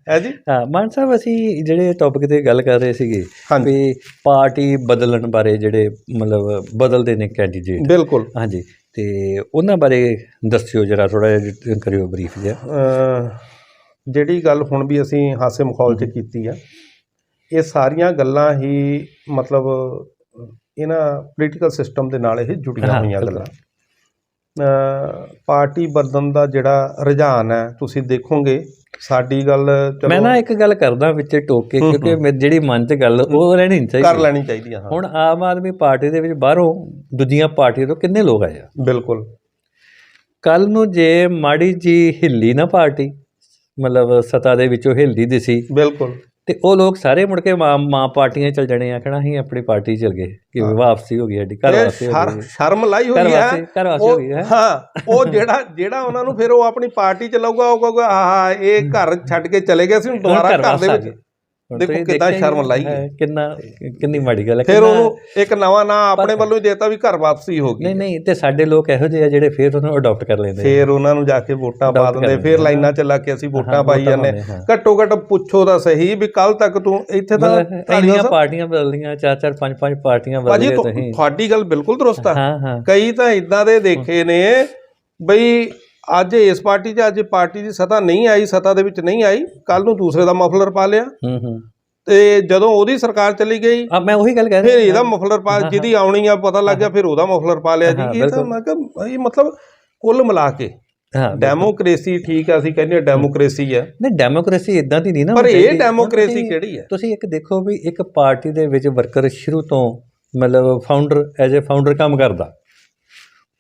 [SPEAKER 2] ਹੈ ਜੀ?
[SPEAKER 1] ਹਾਂ ਮਾਨ ਸਾਹਿਬ ਅਸੀਂ ਜਿਹੜੇ ਟੌਪਿਕ ਤੇ ਗੱਲ ਕਰ ਰਹੇ ਸੀਗੇ ਵੀ ਪਾਰਟੀ ਬਦਲਣ ਬਾਰੇ ਜਿਹੜੇ ਮਤਲਬ ਬਦਲਦੇ ਨੇ ਕੈਂਡੀਡੇਟ
[SPEAKER 2] ਬਿਲਕੁਲ।
[SPEAKER 1] ਹਾਂਜੀ ਤੇ ਉਹਨਾਂ ਬਾਰੇ ਦੱਸਿਓ ਜਰਾ ਥੋੜਾ ਜਿਹਾ ਕਰਿਓ ਬਰੀਫ ਜਿਹਾ।
[SPEAKER 2] ਜਿਹੜੀ ਗੱਲ ਹੁਣ ਵੀ ਅਸੀਂ ਹਾਸੇ ਮਖੌਲ 'ਚ ਕੀਤੀ ਆ ਇਹ ਸਾਰੀਆਂ ਗੱਲਾਂ ਹੀ ਮਤਲਬ ਇਹਨਾਂ ਪੋਲੀਟੀਕਲ ਸਿਸਟਮ ਦੇ ਨਾਲ ਇਹ ਜੁੜੀਆਂ ਹੋਈਆਂ। ਗੱਲਾਂ। ਪਾਰਟੀ ਬਦਲਣ ਦਾ ਜਿਹੜਾ ਰੁਝਾਨ ਹੈ ਤੁਸੀਂ ਦੇਖੋਗੇ ਸਾਡੀ ਗੱਲ
[SPEAKER 1] ਮੈਂ ਨਾ ਇੱਕ ਗੱਲ ਕਰਦਾ ਵਿੱਚ ਟੋਕ ਕੇ ਕਿਉਂਕਿ ਮੇਰੀ ਜਿਹੜੀ ਮਨ 'ਚ ਗੱਲ ਉਹ ਰਹਿਣੀ ਨਹੀਂ
[SPEAKER 2] ਕਰ
[SPEAKER 1] ਚਾਹੀਦੀ
[SPEAKER 2] ਲੈਣੀ ਚਾਹੀਦੀ ਹਾਂ।
[SPEAKER 1] ਹੁਣ ਆਮ ਆਦਮੀ ਪਾਰਟੀ ਦੇ ਵਿੱਚ ਬਾਹਰੋਂ ਦੂਜੀਆਂ ਪਾਰਟੀਆਂ ਤੋਂ ਕਿੰਨੇ ਲੋਕ ਆਏ ਆ?
[SPEAKER 2] ਬਿਲਕੁਲ।
[SPEAKER 1] ਕੱਲ ਨੂੰ ਜੇ ਮਾੜੀ ਜੀ ਹਿੱਲੀ ਨਾ ਪਾਰਟੀ ਮਤਲਬ ਸਤਾ ਦੇ ਵਿੱਚੋਂ ਹਿਲਦੀ ਦਿਸੀ
[SPEAKER 2] ਬਿਲਕੁਲ।
[SPEAKER 1] ਤੇ ਉਹ ਲੋਕ ਸਾਰੇ ਮੁੜ ਕੇ ਮਾਂ ਮਾਂ ਪਾਰਟੀਆਂ ਚਲ ਜਾਣੇ ਆ ਕਹਿਣਾ ਅਸੀਂ ਆਪਣੀ ਪਾਰਟੀ ਚਲ ਗਏ ਕਿ ਵਾਪਸੀ ਹੋ ਗਈ ਸਾਡੀ ਘਰ ਵਾਪਸੀ ਹੋ ਗਈ।
[SPEAKER 2] ਸ਼ਰਮ ਲਾਈ ਹੋਈ ਹੈ।
[SPEAKER 1] ਘਰ ਵਾਪਸੀ ਹੋ ਗਈ ਹੈ।
[SPEAKER 2] ਹਾਂ ਉਹ ਜਿਹੜਾ ਜਿਹੜਾ ਉਹਨਾਂ ਨੂੰ ਫਿਰ ਉਹ ਆਪਣੀ ਪਾਰਟੀ ਚ ਲਾਊਗਾ ਉਹ ਕਹੂਗਾ ਆਹ ਇਹ ਘਰ ਛੱਡ ਕੇ ਚਲੇ ਗਏ ਸੀ ਹੁਣ ਦੁਬਾਰਾ ਘਰ ਦੇ ਵਿੱਚ ਦੇਖੋ ਕਿੱਦਾਂ ਸ਼ਰਮ ਲਾਈ
[SPEAKER 1] ਕਿੰਨਾ ਕਿੰਨੀ ਮਾੜੀ ਗੱਲ ਹੈ
[SPEAKER 2] ਫਿਰ ਉਹਨੂੰ ਇੱਕ ਨਵਾਂ ਨਾਂ ਆਪਣੇ ਵੱਲੋਂ ਹੀ ਦੇਤਾ ਵੀ ਘਰ ਵਾਪਸੀ ਹੋ ਗਈ।
[SPEAKER 1] ਨਹੀਂ ਨਹੀਂ ਤੇ ਸਾਡੇ ਲੋਕ ਇਹੋ ਜਿਹੇ ਆ ਜਿਹੜੇ ਫਿਰ ਉਹਨੂੰ ਅਡਾਪਟ ਕਰ ਲੈਂਦੇ।
[SPEAKER 2] ਫਿਰ ਉਹਨਾਂ ਨੂੰ ਜਾ ਕੇ ਵੋਟਾਂ ਪਾ ਦਿੰਦੇ ਫਿਰ ਲਾਈਨਾਂ ਚ ਲੱਗ ਕੇ ਅਸੀਂ ਵੋਟਾਂ ਪਾਈ ਜਾਂਦੇ। ਘੱਟੋ ਘੱਟ ਪੁੱਛੋ ਤਾਂ ਸਹੀ ਵੀ ਕੱਲ ਤੱਕ ਤੂੰ ਇੱਥੇ ਤਾਂ
[SPEAKER 1] ਇੰਨੀਆਂ ਪਾਰਟੀਆਂ ਬਦਲੀਆਂ ਚਾਰ ਚਾਰ ਪੰਜ ਪੰਜ ਪਾਰਟੀਆਂ ਬਦਲੀਆਂ ਤੁਸੀਂ।
[SPEAKER 2] ਤੁਹਾਡੀ ਗੱਲ ਬਿਲਕੁਲ ਦਰੁਸਤ ਆ। ਕਈ ਤਾਂ ਇਦਾਂ ਦੇ ਦੇਖੇ ਨੇ ਬਈ ਅੱਜ ਇਸ ਪਾਰਟੀ 'ਚ ਅੱਜ ਪਾਰਟੀ ਦੀ ਸਤਾ ਨਹੀਂ ਆਈ ਸਤਾ ਦੇ ਵਿੱਚ ਨਹੀਂ ਆਈ ਕੱਲ ਨੂੰ ਦੂਸਰੇ ਦਾ ਮਫਲਰ ਪਾ ਲਿਆ।
[SPEAKER 1] ਹੂੰ ਹੂੰ।
[SPEAKER 2] ਤੇ ਜਦੋਂ ਉਹਦੀ ਸਰਕਾਰ ਚਲੀ ਗਈ
[SPEAKER 1] ਆ ਮੈਂ ਉਹੀ ਗੱਲ ਕਹਿ
[SPEAKER 2] ਫਿਰ
[SPEAKER 1] ਰਿਹਾ
[SPEAKER 2] ਇਹਦਾ ਮਫਲਰ ਪਾ ਜਿਹਦੀ ਆਉਣੀ ਆ ਪਤਾ ਲੱਗ ਗਿਆ ਫਿਰ ਉਹਦਾ ਮਫਲਰ ਪਾ ਲਿਆ ਜੀ। ਇਹ ਤਾਂ। ਮੈਂ ਕਿਹਾ ਇਹ ਮਤਲਬ ਕੁੱਲ ਮਿਲਾ ਕੇ।
[SPEAKER 1] ਹਾਂ
[SPEAKER 2] ਡੈਮੋਕ੍ਰੇਸੀ ਠੀਕ ਆ ਅਸੀਂ ਕਹਿੰਦੇ ਡੈਮੋਕ੍ਰੇਸੀ ਹੈ
[SPEAKER 1] ਨਹੀਂ ਡੈਮੋਕ੍ਰੇਸੀ ਇਦਾਂ ਦੀ ਨਹੀਂ ਨਾ
[SPEAKER 2] ਪਰ ਇਹ। ਡੈਮੋਕ੍ਰੇਸੀ ਕਿਹੜੀ ਹੈ
[SPEAKER 1] ਤੁਸੀਂ ਇੱਕ ਦੇਖੋ ਵੀ ਇੱਕ ਪਾਰਟੀ ਦੇ ਵਿੱਚ ਵਰਕਰ ਸ਼ੁਰੂ ਤੋਂ ਮਤਲਬ ਫਾਊਂਡਰ ਐਜ਼ ਅ ਫਾਊਂਡਰ ਕੰਮ ਕਰਦਾ।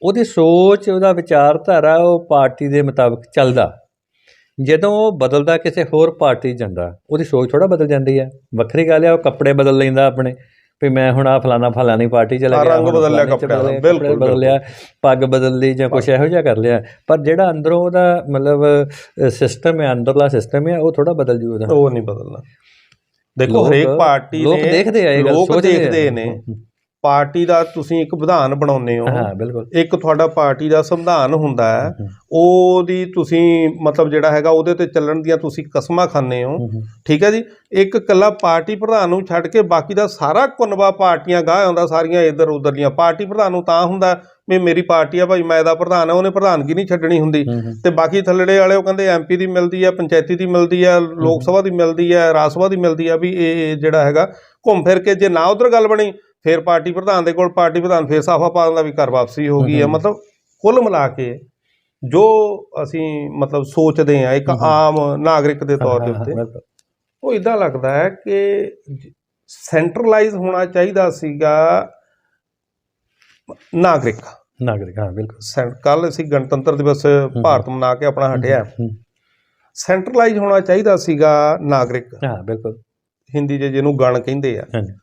[SPEAKER 1] ਉਹਦੀ ਸੋਚ ਉਹਦਾ ਵਿਚਾਰਧਾਰਾ ਉਹ ਪਾਰਟੀ ਦੇ ਮੁਤਾਬਕ ਚੱਲਦਾ। ਜਦੋਂ ਉਹ ਬਦਲਦਾ ਕਿਸੇ ਹੋਰ ਪਾਰਟੀ ਜਾਂਦਾ ਉਹਦੀ ਸੋਚ ਥੋੜਾ ਬਦਲ ਜਾਂਦੀ ਹੈ। ਵੱਖਰੀ ਗੱਲ ਹੈ ਉਹ ਕੱਪੜੇ ਬਦਲ ਲੈਂਦਾ ਆਪਣੇ ਵੀ ਮੈਂ ਹੁਣ ਆ ਫਲਾਣਾ ਫਲਾਣੀ ਪਾਰਟੀ ਚ
[SPEAKER 2] ਆਹ
[SPEAKER 1] ਲੱਗਿਆ
[SPEAKER 2] ਰੰਗ ਬਦਲ ਲਿਆ ਕੱਪੜਿਆਂ ਦਾ, ਬਿਲਕੁਲ,
[SPEAKER 1] ਬਦਲ ਲਿਆ ਪੱਗ ਬਦਲ ਲਈ ਜਾਂ ਕੁਝ ਇਹੋ ਜਿਹਾ ਕਰ ਲਿਆ। ਪਰ ਜਿਹੜਾ ਅੰਦਰੋਂ ਉਹਦਾ ਮਤਲਬ ਸਿਸਟਮ ਹੈ ਅੰਦਰਲਾ ਸਿਸਟਮ ਹੈ ਉਹ ਥੋੜਾ ਬਦਲ ਜੂ ਉਹਦਾ
[SPEAKER 2] ਉਹ ਨਹੀਂ ਬਦਲਣਾ ਦੇਖੋ ਹਰੇਕ ਪਾਰਟੀ
[SPEAKER 1] ਲੋਕ
[SPEAKER 2] ਨੇ
[SPEAKER 1] ਦੇਖਦੇ ਆ ਇਹ ਗੱਲ
[SPEAKER 2] ਲੋਕ
[SPEAKER 1] ਸੋਚਦੇ ਆ।
[SPEAKER 2] ਦੇਖਦੇ ਨੇ। ਪਾਰਟੀ ਦਾ ਤੁਸੀਂ ਇੱਕ ਵਿਧਾਨ ਬਣਾਉਂਦੇ ਹੋ।
[SPEAKER 1] ਹਾਂ ਬਿਲਕੁਲ।
[SPEAKER 2] ਇੱਕ ਤੁਹਾਡਾ ਪਾਰਟੀ ਦਾ ਸੰਵਿਧਾਨ ਹੁੰਦਾ ਹੈ। ਉਹਦੀ ਤੁਸੀਂ ਮਤਲਬ ਜਿਹੜਾ ਹੈਗਾ ਉਹਦੇ ਤੇ ਚੱਲਣ ਦੀਆਂ ਤੁਸੀਂ ਕਸਮਾਂ ਖਾਂਦੇ ਹੋ। ਠੀਕ ਹੈ ਜੀ? ਇੱਕ ਕੱਲਾ ਪਾਰਟੀ ਪ੍ਰਧਾਨ ਨੂੰ ਛੱਡ ਕੇ ਬਾਕੀ ਦਾ ਸਾਰਾ ਕੁਨਬਾ ਪਾਰਟੀਆਂ ਗਾਹ ਆਉਂਦਾ ਸਾਰੀਆਂ ਇੱਧਰ ਉੱਧਰ ਦੀਆਂ। ਪਾਰਟੀ ਪ੍ਰਧਾਨ ਨੂੰ ਤਾਂ ਹੁੰਦਾ ਵੀ ਮੇਰੀ ਪਾਰਟੀ ਆ ਭਾਈ ਮੈਂ ਇਹਦਾ ਪ੍ਰਧਾਨ ਆ ਉਹਨੇ ਪ੍ਰਧਾਨਗੀ ਨਹੀਂ ਛੱਡਣੀ ਹੁੰਦੀ। ਤੇ ਬਾਕੀ ਥੱਲੜੇ ਵਾਲੇ ਉਹ ਕਹਿੰਦੇ ਐਮਪੀ ਦੀ ਮਿਲਦੀ ਆ ਪੰਚਾਇਤੀ ਦੀ ਮਿਲਦੀ ਆ ਲੋਕ ਸਭਾ ਦੀ ਮਿਲਦੀ ਆ ਰਾਜ ਸਭਾ ਦੀ ਮਿਲਦੀ ਆ ਵੀ ਇਹ ਇਹ ਜਿਹੜਾ ਹੈਗਾ ਘੁੰਮ ਫਿਰ ਕੇ ਜੇ ਨਾ ਉਧਰ ਗੱਲ ਬਣੀ ਫਿਰ ਪਾਰਟੀ ਪ੍ਰਧਾਨ ਦੇ ਕੋਲ ਪਾਰਟੀ ਪ੍ਰਧਾਨ ਫੇਰ ਸਾਫਾ ਪਾ ਦਿੰਦਾ ਵੀ ਘਰ ਵਾਪਸੀ ਹੋ ਗਈ ਆ ਮਤਲਬ ਕੁੱਲ ਮਿਲਾ ਕੇ ਜੋ ਅਸੀਂ ਮਤਲਬ ਸੋਚਦੇ ਆ ਇੱਕ ਆਮ ਨਾਗਰਿਕ ਦੇ ਤੌਰ ਦੇ ਉੱਤੇ ਉਹ ਇਦਾਂ ਲੱਗਦਾ ਹੈ ਕਿ ਸੈਂਟਰਲਾਈਜ਼ ਹੋਣਾ ਚਾਹੀਦਾ ਸੀਗਾ ਨਾਗਰਿਕ।
[SPEAKER 1] ਨਾਗਰਿਕ ਹਾਂ ਬਿਲਕੁਲ।
[SPEAKER 2] ਕੱਲ ਅਸੀਂ ਗਣਤੰਤਰ ਦਿਵਸ ਭਾਰਤ ਮਨਾ ਕੇ ਆਪਣਾ ਹਟਿਆ।
[SPEAKER 1] ਹੂੰ।
[SPEAKER 2] ਸੈਂਟਰਲਾਈਜ਼ ਹੋਣਾ ਚਾਹੀਦਾ ਸੀਗਾ ਨਾਗਰਿਕ।
[SPEAKER 1] ਹਾਂ ਬਿਲਕੁਲ।
[SPEAKER 2] ਹਿੰਦੀ 'ਚ ਜਿਹਨੂੰ ਗਣ ਕਹਿੰਦੇ ਆ।
[SPEAKER 1] ਹਾਂਜੀ।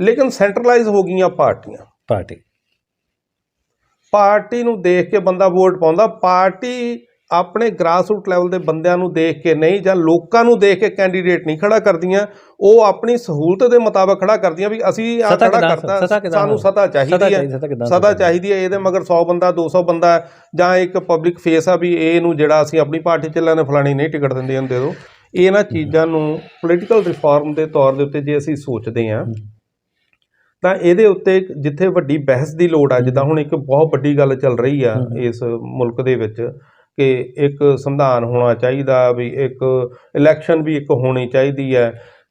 [SPEAKER 2] ਲੇਕਿਨ ਸੈਂਟਰਲਾਈਜ਼ ਹੋ ਗਈਆਂ ਪਾਰਟੀਆਂ।
[SPEAKER 1] ਪਾਰਟੀ।
[SPEAKER 2] ਪਾਰਟੀ ਨੂੰ ਦੇਖ ਕੇ ਬੰਦਾ ਵੋਟ ਪਾਉਂਦਾ ਪਾਰਟੀ ਆਪਣੇ ਗ੍ਰਾਸਰੂਟ ਲੈਵਲ ਦੇ ਬੰਦਿਆਂ ਨੂੰ ਦੇਖ ਕੇ ਨਹੀਂ ਜਾਂ ਲੋਕਾਂ ਨੂੰ ਦੇਖ ਕੇ ਕੈਂਡੀਡੇਟ ਨਹੀਂ ਖੜਾ ਕਰਦੀਆਂ ਉਹ ਆਪਣੀ ਸਹੂਲਤ ਦੇ ਮੁਤਾਬਕ ਖੜਾ ਕਰਦੀਆਂ ਵੀ ਅਸੀਂ ਆ ਖੜਾ ਕਰਤਾ ਸਾਨੂੰ? ਸਤਾ ਚਾਹੀਦੀ ਹੈ।
[SPEAKER 1] ਸਤਾ
[SPEAKER 2] ਸਦਾ ਚਾਹੀਦੀ? ਹੈ ਇਹਦੇ ਮਗਰ 100 ਬੰਦਾ 200 ਬੰਦਾ ਜਾਂ ਇੱਕ ਪਬਲਿਕ ਫੇਸ ਆ ਵੀ ਇਹ ਨੂੰ ਜਿਹੜਾ ਅਸੀਂ ਆਪਣੀ ਪਾਰਟੀ ਚ ਲੈਣੇ ਫਲਾਣੀ ਨਹੀਂ ਟਿਕਟ ਦਿੰਦੇ ਹਨ ਦੇ ਇਹਨਾਂ ਚੀਜ਼ਾਂ ਨੂੰ ਪੋਲੀਟੀਕਲ ਰਿਫਾਰਮ ਦੇ ਤੌਰ ਦੇ ਉੱਤੇ ਜੇ ਅਸੀਂ ਸੋਚਦੇ ਹਾਂ। ਤਾਂ ਇਹਦੇ ਉੱਤੇ ਜਿੱਥੇ ਵੱਡੀ ਬਹਿਸ ਦੀ ਲੋੜ ਆ ਜਿੱਦਾਂ ਹੁਣ ਇੱਕ ਬਹੁਤ ਵੱਡੀ ਗੱਲ ਚੱਲ ਰਹੀ ਆ। ਇਸ ਮੁਲਕ ਦੇ ਵਿੱਚ ਕਿ ਇੱਕ ਸੰਵਿਧਾਨ ਹੋਣਾ ਚਾਹੀਦਾ ਵੀ ਇੱਕ ਇਲੈਕਸ਼ਨ ਵੀ ਇੱਕ ਹੋਣੀ ਚਾਹੀਦੀ ਹੈ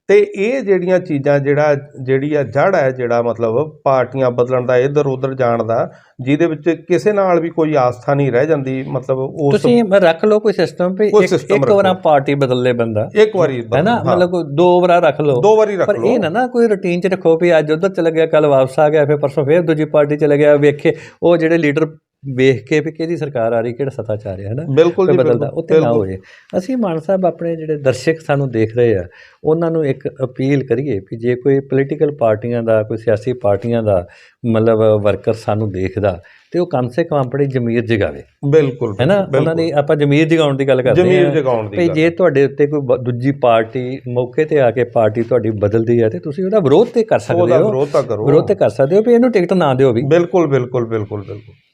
[SPEAKER 2] ਤੇ ਇਹ ਜਿਹੜੀਆਂ ਚੀਜ਼ਾਂ ਜਿਹੜਾ ਜਿਹੜੀ ਆ ਜੜ ਹੈ ਜਿਹੜਾ ਮਤਲਬ ਪਾਰਟੀਆਂ ਬਦਲਣ ਦਾ ਇੱਧਰ ਉੱਧਰ ਜਾਣ ਦਾ ਜਿਹਦੇ ਵਿੱਚ ਕਿਸੇ ਨਾਲ ਵੀ ਕੋਈ ਆਸਥਾ ਨਹੀਂ ਰਹਿ ਜਾਂਦੀ ਮਤਲਬ ਉਸ
[SPEAKER 1] ਤੁਸੀਂ ਰੱਖ ਲਓ ਕੋਈ ਸਿਸਟਮ ਵੀ ਇੱਕ ਵਾਰ। ਪਾਰਟੀ ਬਦਲ ਲੇ ਬੰਦਾ।
[SPEAKER 2] ਇੱਕ ਵਾਰੀ
[SPEAKER 1] ਹੈ ਨਾ? ਮਤਲਬ ਕੋਈ ਦੋ ਵਾਰ ਰੱਖ ਲਓ।
[SPEAKER 2] ਦੋ ਵਾਰੀ ਰੱਖ
[SPEAKER 1] ਪਰ
[SPEAKER 2] ਲਓ।
[SPEAKER 1] ਇਹ ਨਾ ਨਾ ਕੋਈ ਰੁਟੀਨ ਚ ਰੱਖੋ ਵੀ ਅੱਜ ਉਧਰ ਚਲਾ ਗਿਆ ਕੱਲ ਵਾਪਸ ਆ ਗਿਆ ਫਿਰ ਪਰਸੋਂ ਫਿਰ ਦੂਜੀ ਪਾਰਟੀ ਚਲਾ ਗਿਆ ਵੇਖੇ ਉਹ ਜਿਹੜੇ ਲੀਡਰ ਵੇਖ ਕੇ ਵੀ ਕਿਹਦੀ ਸਰਕਾਰ ਆ ਰਹੀ ਕਿਹੜਾ ਸੱਤਾ ਚ ਆ ਰਿਹਾ ਹੈ ਨਾ
[SPEAKER 2] ਬਿਲਕੁਲ ਜੀ
[SPEAKER 1] ਬਦਲਦਾ ਉੱਤੇ ਨਾ ਹੋਏ ਅਸੀਂ ਮਾਨ ਸਾਹਿਬ ਆਪਣੇ ਜਿਹੜੇ ਦਰਸ਼ਕ ਸਾਨੂੰ ਦੇਖ ਰਹੇ ਆ ਉਹਨਾਂ ਨੂੰ ਇੱਕ ਅਪੀਲ ਕਰੀਏ ਕਿ ਜੇ ਕੋਈ ਪੋਲੀਟੀਕਲ ਪਾਰਟੀਆਂ ਦਾ ਕੋਈ ਸਿਆਸੀ ਪਾਰਟੀਆਂ ਦਾ ਮਤਲਬ ਵਰਕਰ ਸਾਨੂੰ ਦੇਖਦਾ ਤੇ ਉਹ ਕਮ ਸੇ ਕਮ ਆਪਣੀ ਜ਼ਮੀਰ ਜਗਾਵੇ।
[SPEAKER 2] ਬਿਲਕੁਲ
[SPEAKER 1] ਹੈ ਨਾ। ਉਹਨਾਂ ਦੀ ਆਪਾਂ ਜ਼ਮੀਰ ਜਗਾਉਣ ਦੀ ਗੱਲ ਕਰਦੇ
[SPEAKER 2] ਜ਼ਮੀਰ
[SPEAKER 1] ਹਾਂ।
[SPEAKER 2] ਜਗਾਉਣ ਦੀ
[SPEAKER 1] ਭਈ। ਜੇ ਤੁਹਾਡੇ ਉੱਤੇ ਕੋਈ ਦੂਜੀ ਪਾਰਟੀ ਮੌਕੇ ਤੇ ਆ ਕੇ ਪਾਰਟੀ ਤੁਹਾਡੀ ਬਦਲਦੀ ਹੈ ਤੇ ਤੁਸੀਂ ਉਹਦਾ ਵਿਰੋਧ ਤੇ ਕਰ ਸਕਦੇ
[SPEAKER 2] ਉਹਦਾ
[SPEAKER 1] ਹੋ।
[SPEAKER 2] ਵਿਰੋਧ ਤਾਂ ਕਰੋ।
[SPEAKER 1] ਵਿਰੋਧ ਤੇ ਕਰ ਸਕਦੇ ਹੋ ਵੀ ਇਹਨੂੰ ਟਿਕਟ ਨਾ ਦਿਓ ਵੀ।
[SPEAKER 2] ਬਿਲਕੁਲ ਬਿਲਕੁਲ ਬਿਲਕੁਲ ਬਿਲਕੁਲ।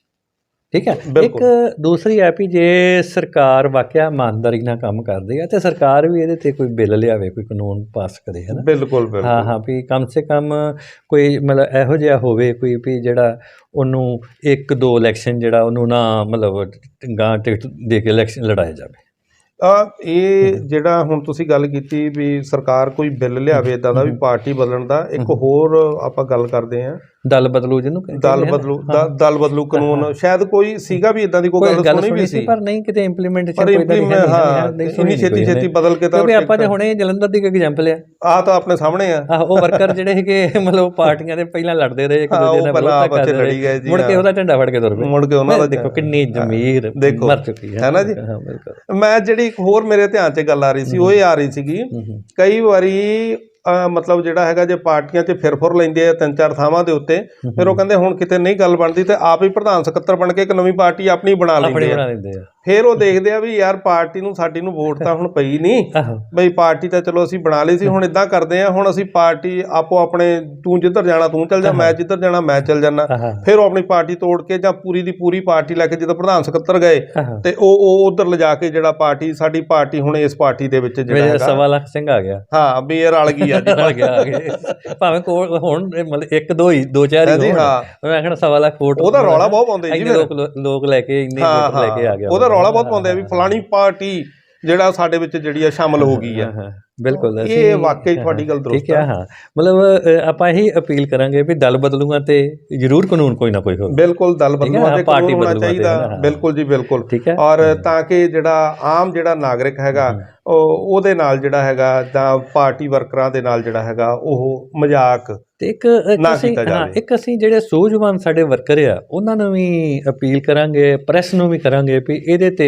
[SPEAKER 1] ਠੀਕ ਹੈ? ਇੱਕ। ਦੂਸਰੀ ਹੈ ਵੀ ਜੇ ਸਰਕਾਰ ਵਾਕਿਆ ਇਮਾਨਦਾਰੀ ਨਾਲ ਕੰਮ ਕਰਦੀ ਹੈ ਤੇ ਸਰਕਾਰ ਵੀ ਇਹਦੇ ਤੇ ਕੋਈ ਬਿੱਲ ਲਿਆਵੇ ਕੋਈ ਕਾਨੂੰਨ ਪਾਸ ਕਰੇ ਹੈ ਨਾ?
[SPEAKER 2] ਬਿਲਕੁਲ ਬਿਲਕੁਲ।
[SPEAKER 1] ਹਾਂ ਹਾਂ ਵੀ ਕਮ ਸੇ ਕਮ ਕੋਈ ਮਤਲਬ ਇਹੋ ਜਿਹਾ ਹੋਵੇ ਕੋਈ ਵੀ ਜਿਹੜਾ ਉਹਨੂੰ ਇੱਕ ਦੋ ਇਲੈਕਸ਼ਨ ਜਿਹੜਾ ਉਹਨੂੰ ਨਾ ਮਤਲਬ ਗਾਂ ਟਿਕਟ ਦੇ ਕੇ ਇਲੈਕਸ਼ਨ ਲੜਾਇਆ ਜਾਵੇ।
[SPEAKER 2] ਆ ਇਹ ਜਿਹੜਾ ਹੁਣ ਤੁਸੀਂ ਗੱਲ ਕੀਤੀ ਵੀ ਸਰਕਾਰ ਕੋਈ ਬਿੱਲ ਲਿਆਵੇ ਇਦਾਂ ਦਾ ਵੀ ਪਾਰਟੀ ਬਦਲਣ ਦਾ ਇੱਕ ਹੋਰ ਆਪਾਂ ਗੱਲ ਕਰਦੇ ਆਂ
[SPEAKER 1] ਦਲ ਬਦਲੂ ਜਿਹਨੂੰ ਕਹਿੰਦੇ
[SPEAKER 2] ਦਲ। ਬਦਲੂ ਦਲ ਬਦਲੂ ਕਾਨੂੰਨ ਸ਼ਾਇਦ ਕੋਈ ਸੀਗਾ ਵੀ ਇਦਾਂ ਦੀ ਕੋਈ
[SPEAKER 1] ਕੋਈ
[SPEAKER 2] ਗੱਲ ਸੁਣੀ ਵੀ ਸੀ
[SPEAKER 1] ਪਰ ਨਹੀਂ ਕਿਤੇ ਇੰਪਲੀਮੈਂਟ
[SPEAKER 2] ਪਰ ਇੰਪਲੀਮੈਂਟ ਹਾਂ ਇੰਨੀ ਛੇਤੀ ਛੇਤੀ ਬਦਲ ਕੇ ਤਾਂ
[SPEAKER 1] ਕਿਉਂਕਿ ਆਪਾਂ ਤੇ ਹੁਣੇ ਜਲੰਧਰ ਦੀ ਇੱਕ ਐਗਜ਼ਾਮਪਲ ਆ
[SPEAKER 2] ਆ ਤਾਂ ਆਪਣੇ ਸਾਹਮਣੇ ਆ।
[SPEAKER 1] ਆਹ ਉਹ ਵਰਕਰ ਜਿਹੜੇ ਸੀਗੇ ਮਤਲਬ ਪਾਰਟੀਆਂ ਦੇ ਪਹਿਲਾਂ ਲੜਦੇ ਰਹੇ ਇੱਕ ਦੂਜੇ ਨਾਲ
[SPEAKER 2] ਪਹਿਲਾਂ
[SPEAKER 1] ਵਿਰੋਧ
[SPEAKER 2] ਆਪਸ 'ਚ
[SPEAKER 1] ਕਰਦੇ
[SPEAKER 2] ਲੜੀ ਗਏ ਜੀ,
[SPEAKER 1] ਮੁੜ ਕੇ। ਉਹਦਾ ਝੰਡਾ ਫੜ ਕੇ ਤੁਰ ਪਏ।
[SPEAKER 2] ਮੁੜ ਕੇ ਉਹਨਾਂ ਦਾ
[SPEAKER 1] ਦੇਖੋ ਕਿੰਨੀ ਜ਼ਮੀਰ। ਮਰ ਚੁੱਕੀ ਹੈ।
[SPEAKER 2] ਹੈ ਨਾ ਜੀ? ਮੈਂ ਜਿਹੜੀ ਇੱਕ ਹੋਰ ਮੇਰੇ ਧਿਆਨ 'ਚ ਗੱਲ ਆ ਰਹੀ ਸੀ ਉਹ ਇਹ ਆ ਰਹੀ ਸੀਗੀ। ਕਈ ਵਾਰੀ ਮਤਲਬ ਜਿਹੜਾ ਹੈਗਾ ਜੇ ਪਾਰਟੀਆਂ 'ਚ ਫਿਰਫੁਰ ਲੈਂਦੇ ਆ ਤਿੰਨ ਚਾਰ ਥਾਵਾਂ ਦੇ ਉੱਤੇ ਫਿਰ ਉਹ ਕਹਿੰਦੇ ਹੁਣ ਕਿਤੇ ਨਹੀਂ ਗੱਲ ਬਣਦੀ ਤੇ ਆਪ ਹੀ ਪ੍ਰਧਾਨ ਸਕੱਤਰ ਬਣ ਕੇ ਇੱਕ ਨਵੀਂ ਪਾਰਟੀ ਆਪਣੀ ਬਣਾ
[SPEAKER 1] ਆਪਣੀ
[SPEAKER 2] ਲੈਂਦੇ ਆ।
[SPEAKER 1] ਬਣਾ ਲੈਂਦੇ ਆ।
[SPEAKER 2] ਫਿਰ ਉਹ ਦੇਖਦੇ ਆ ਵੀ ਯਾਰ ਪਾਰਟੀ ਨੂੰ ਸਾਡੀ ਨੂੰ ਵੋਟ ਤਾਂ ਹੁਣ ਪਈ ਨਹੀਂ। ਬਈ ਪਾਰਟੀ ਤਾਂ ਚਲੋ ਅਸੀਂ ਬਣਾ ਲਈ ਸੀ ਹੁਣ ਇਦਾਂ ਕਰਦੇ ਆ ਹੁਣ ਅਸੀਂ ਪਾਰਟੀ ਆਪੋ ਆਪਣੇ ਤੂੰ ਜਿੱਧਰ ਜਾਣਾ ਤੂੰ ਚੱਲ ਜਾ ਮੈਂ ਜਿੱਧਰ ਜਾਣਾ ਮੈਂ ਚੱਲ ਜਾਣਾ ਫਿਰ ਉਹ ਆਪਣੀ ਪਾਰਟੀ ਤੋੜ ਕੇ ਜਾਂ ਪੂਰੀ ਦੀ ਪੂਰੀ ਪਾਰਟੀ ਲੈ ਕੇ ਜਦੋਂ ਪ੍ਰਧਾਨ ਸਕੱਤਰ ਗਏ ਤੇ ਉਹ ਉਹ ਉਧਰ ਲਿਜਾ ਕੇ ਜਿਹੜਾ ਪਾਰਟੀ ਸਾਡੀ ਪਾਰਟੀ ਹੁਣ ਇਸ ਪਾਰਟੀ ਦੇ ਵਿੱਚ ਜਿਹੜਾ ਹੈਗਾ।
[SPEAKER 1] ਸਵਾ ਲੱਖ ਸਿੰਘ ਆ ਗਿਆ।
[SPEAKER 2] ਹਾਂ ਵੀ ਇਹ ਰਲ ਗਈ ਆ ਜੀ
[SPEAKER 1] ਗਿਆ ਆ ਗਿਆ ਭਾਵੇਂ ਕੋਲ ਹੁਣ ਮਤਲਬ ਇੱਕ ਦੋ ਹੀ ਦੋ ਚਾਰ ਹੀ ਹੋਣ। ਮੈਂ ਆਖਣਾ ਸਵਾ ਲੱਖ ਵੋਟ
[SPEAKER 2] ਉਹਦਾ ਰੌਲਾ ਬਹੁਤ ਪਾਉਂਦੇ ਜੀ
[SPEAKER 1] ਲੋਕ ਲੋਕ ਲੈ ਕੇ ਇੰਨੇ ਵੋਟ ਲੈ ਕੇ ਆ ਗਿਆ
[SPEAKER 2] ਉਹਦਾ ਰੌਲਾ ਬਹੁਤ ਪਾਉਂਦੇ ਆ ਵੀ ਫਲਾਣੀ ਪਾਰਟੀ ਜਿਹੜਾ ਸਾਡੇ ਵਿੱਚ ਜਿਹੜੀ ਆ ਸ਼ਾਮਲ ਹੋ ਗਈ ਆ।
[SPEAKER 1] ਬਿਲਕੁਲ
[SPEAKER 2] ਇਹ ਵਾਕਈ ਤੁਹਾਡੀ ਗੱਲ ਦਰੁਸਤ
[SPEAKER 1] ਹੈ ਹਾਂ। ਮਤਲਬ ਆਪਾਂ ਇਹੀ ਅਪੀਲ ਕਰਾਂਗੇ ਵੀ ਦਲ ਬਦਲੂਗਾ ਤੇ ਜ਼ਰੂਰ ਕਾਨੂੰਨ ਕੋਈ ਨਾ ਕੋਈ ਹੋਵੇ।
[SPEAKER 2] ਬਿਲਕੁਲ ਦਲ ਬਦਲੂਆਂ
[SPEAKER 1] ਹੈ,
[SPEAKER 2] ਤੇ
[SPEAKER 1] ਪਾਰਟੀ ਤੇ,
[SPEAKER 2] ਚਾਹੀਦਾ। ਬਿਲਕੁਲ ਜੀ ਬਿਲਕੁਲ।
[SPEAKER 1] ਠੀਕ ਹੈ
[SPEAKER 2] ਔਰ ਤਾਂ ਕਿ ਜਿਹੜਾ ਆਮ ਜਿਹੜਾ ਨਾਗਰਿਕ ਹੈਗਾ ਉਹ ਉਹਦੇ ਨਾਲ ਜਿਹੜਾ ਹੈਗਾ ਜਾਂ ਪਾਰਟੀ ਵਰਕਰਾਂ ਦੇ ਨਾਲ ਜਿਹੜਾ ਹੈਗਾ ਉਹ ਮਜ਼ਾਕ
[SPEAKER 1] ਤੇ ਇੱਕ ਅਸੀਂ ਹਾਂ। ਇੱਕ ਅਸੀਂ ਜਿਹੜੇ ਸੂਝਵਾਨ ਸਾਡੇ ਵਰਕਰ ਆ ਉਹਨਾਂ ਨੂੰ ਵੀ ਅਪੀਲ ਕਰਾਂਗੇ ਪ੍ਰੈਸ ਨੂੰ ਵੀ ਕਰਾਂਗੇ ਵੀ ਇਹਦੇ ਤੇ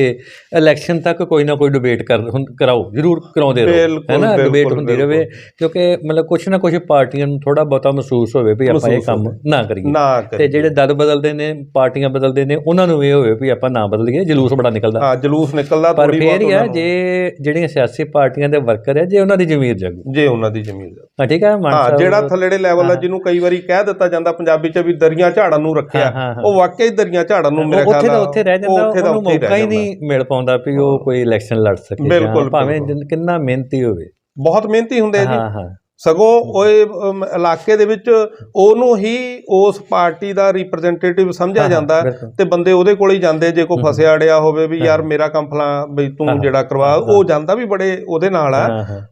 [SPEAKER 1] ਇਲੈਕਸ਼ਨ ਤੱਕ ਕੋਈ ਨਾ ਕੋਈ ਡਿਬੇਟ ਕਰਾਓ ਜ਼ਰੂਰ ਕਰਾਉਂਦੇ ਰਹੋ
[SPEAKER 2] ਬਿਲਕੁਲ,
[SPEAKER 1] ਹੈ ਨਾ? ਡਿਬੇਟ ਹੁੰਦੀ ਰਹੇ ਕਿਉਂਕਿ ਮਤਲਬ ਕੁਛ ਨਾ ਕੁਛ ਪਾਰਟੀਆਂ ਨੂੰ ਥੋੜਾ ਬਹੁਤਾ ਮਹਿਸੂਸ ਹੋਵੇ ਵੀ ਆਪਾਂ ਇਹ ਕੰਮ ਨਾ ਕਰੀਏ। ਤੇ ਜਿਹੜੇ ਦਲ ਬਦਲਦੇ ਨੇ ਪਾਰਟੀਆਂ ਬਦਲਦੇ ਨੇ ਉਹਨਾਂ ਨੂੰ ਇਹ ਹੋਵੇ ਵੀ ਆਪਾਂ ਨਾ ਬਦਲੀਏ ਜਲੂਸ ਬੜਾ ਨਿਕਲਦਾ।
[SPEAKER 2] ਹਾਂ ਜਲੂਸ ਨਿਕਲਦਾ
[SPEAKER 1] ਪਰ
[SPEAKER 2] ਥੋੜੀ
[SPEAKER 1] ਫੇਰ ਹੀ ਆ ਜੇ ਜਿਹੜੀਆਂ ਸਿਆਸੀ ਪਾਰਟੀਆਂ ਦੇ ਵਰਕਰ ਆ ਜੇ ਉਹਨਾਂ ਦੀ ਜ਼ਮੀਰ ਜਾਗੂ।
[SPEAKER 2] ਜੇ ਉਹਨਾਂ ਦੀ ਜ਼ਮੀਨ ਦਾ
[SPEAKER 1] ਹਾਂ ਠੀਕ ਹੈ ਮਾਨ
[SPEAKER 2] ਹਾਂ
[SPEAKER 1] ਸਾਹਿਬ
[SPEAKER 2] ਜਿਹੜਾ ਥੱਲੜੇ ਲੈਵਲ ਆ ਜਿਹਨੂੰ ਕਈ ਵਾਰੀ ਕਹਿ ਦਿੱਤਾ ਜਾਂਦਾ ਪੰਜਾਬੀ ਚ ਵੀ ਦਰੀਆਂ ਝਾੜਨ ਨੂੰ ਰੱਖਿਆ। ਉਹ ਵਾਕਈ ਦਰੀਆਂ ਝਾੜਨ ਨੂੰ ਮੇਰੇ ਖਿਆਲ
[SPEAKER 1] ਉੱਥੇ ਦਾ ਉੱਥੇ ਰਹਿ ਜਾਂਦਾ ਉਹਨੂੰ ਮੌਕਾ ਹੀ। ਨਹੀਂ ਮਿਲ ਪਾਉਂਦਾ ਵੀ ਉਹ ਕੋਈ ਇਲੈਕਸ਼ਨ ਲੜ ਸਕੇ ਭਾਵੇਂ ਕਿੰਨਾ ਮਿਹਨਤੀ ਹੋਵੇ।
[SPEAKER 2] ਬਹੁਤ ਮਿਹਨਤੀ ਹੁੰਦੇ ਜੀ। ਸਗੋਂ ਉਹ ਇਲਾਕੇ ਦੇ ਵਿੱਚ ਉਹਨੂੰ ਹੀ ਉਸ ਪਾਰਟੀ ਦਾ ਰਿਪਰੈਜ਼ੈਂਟੇਟਿਵ ਸਮਝਿਆ ਜਾਂਦਾ। ਤੇ ਬੰਦੇ ਉਹਦੇ ਕੋਲ ਹੀ ਜਾਂਦੇ ਜੇ ਕੋਈ ਫਸਿਆ ਅੜਿਆ ਹੋਵੇ ਵੀ ਯਾਰ ਮੇਰਾ ਕੰਮ ਫਲਾਂ ਬਈ ਤੂੰ ਜਿਹੜਾ ਕਰਵਾ ਉਹ ਜਾਂਦਾ ਵੀ ਬੜੇ ਉਹਦੇ ਨਾਲ ਆ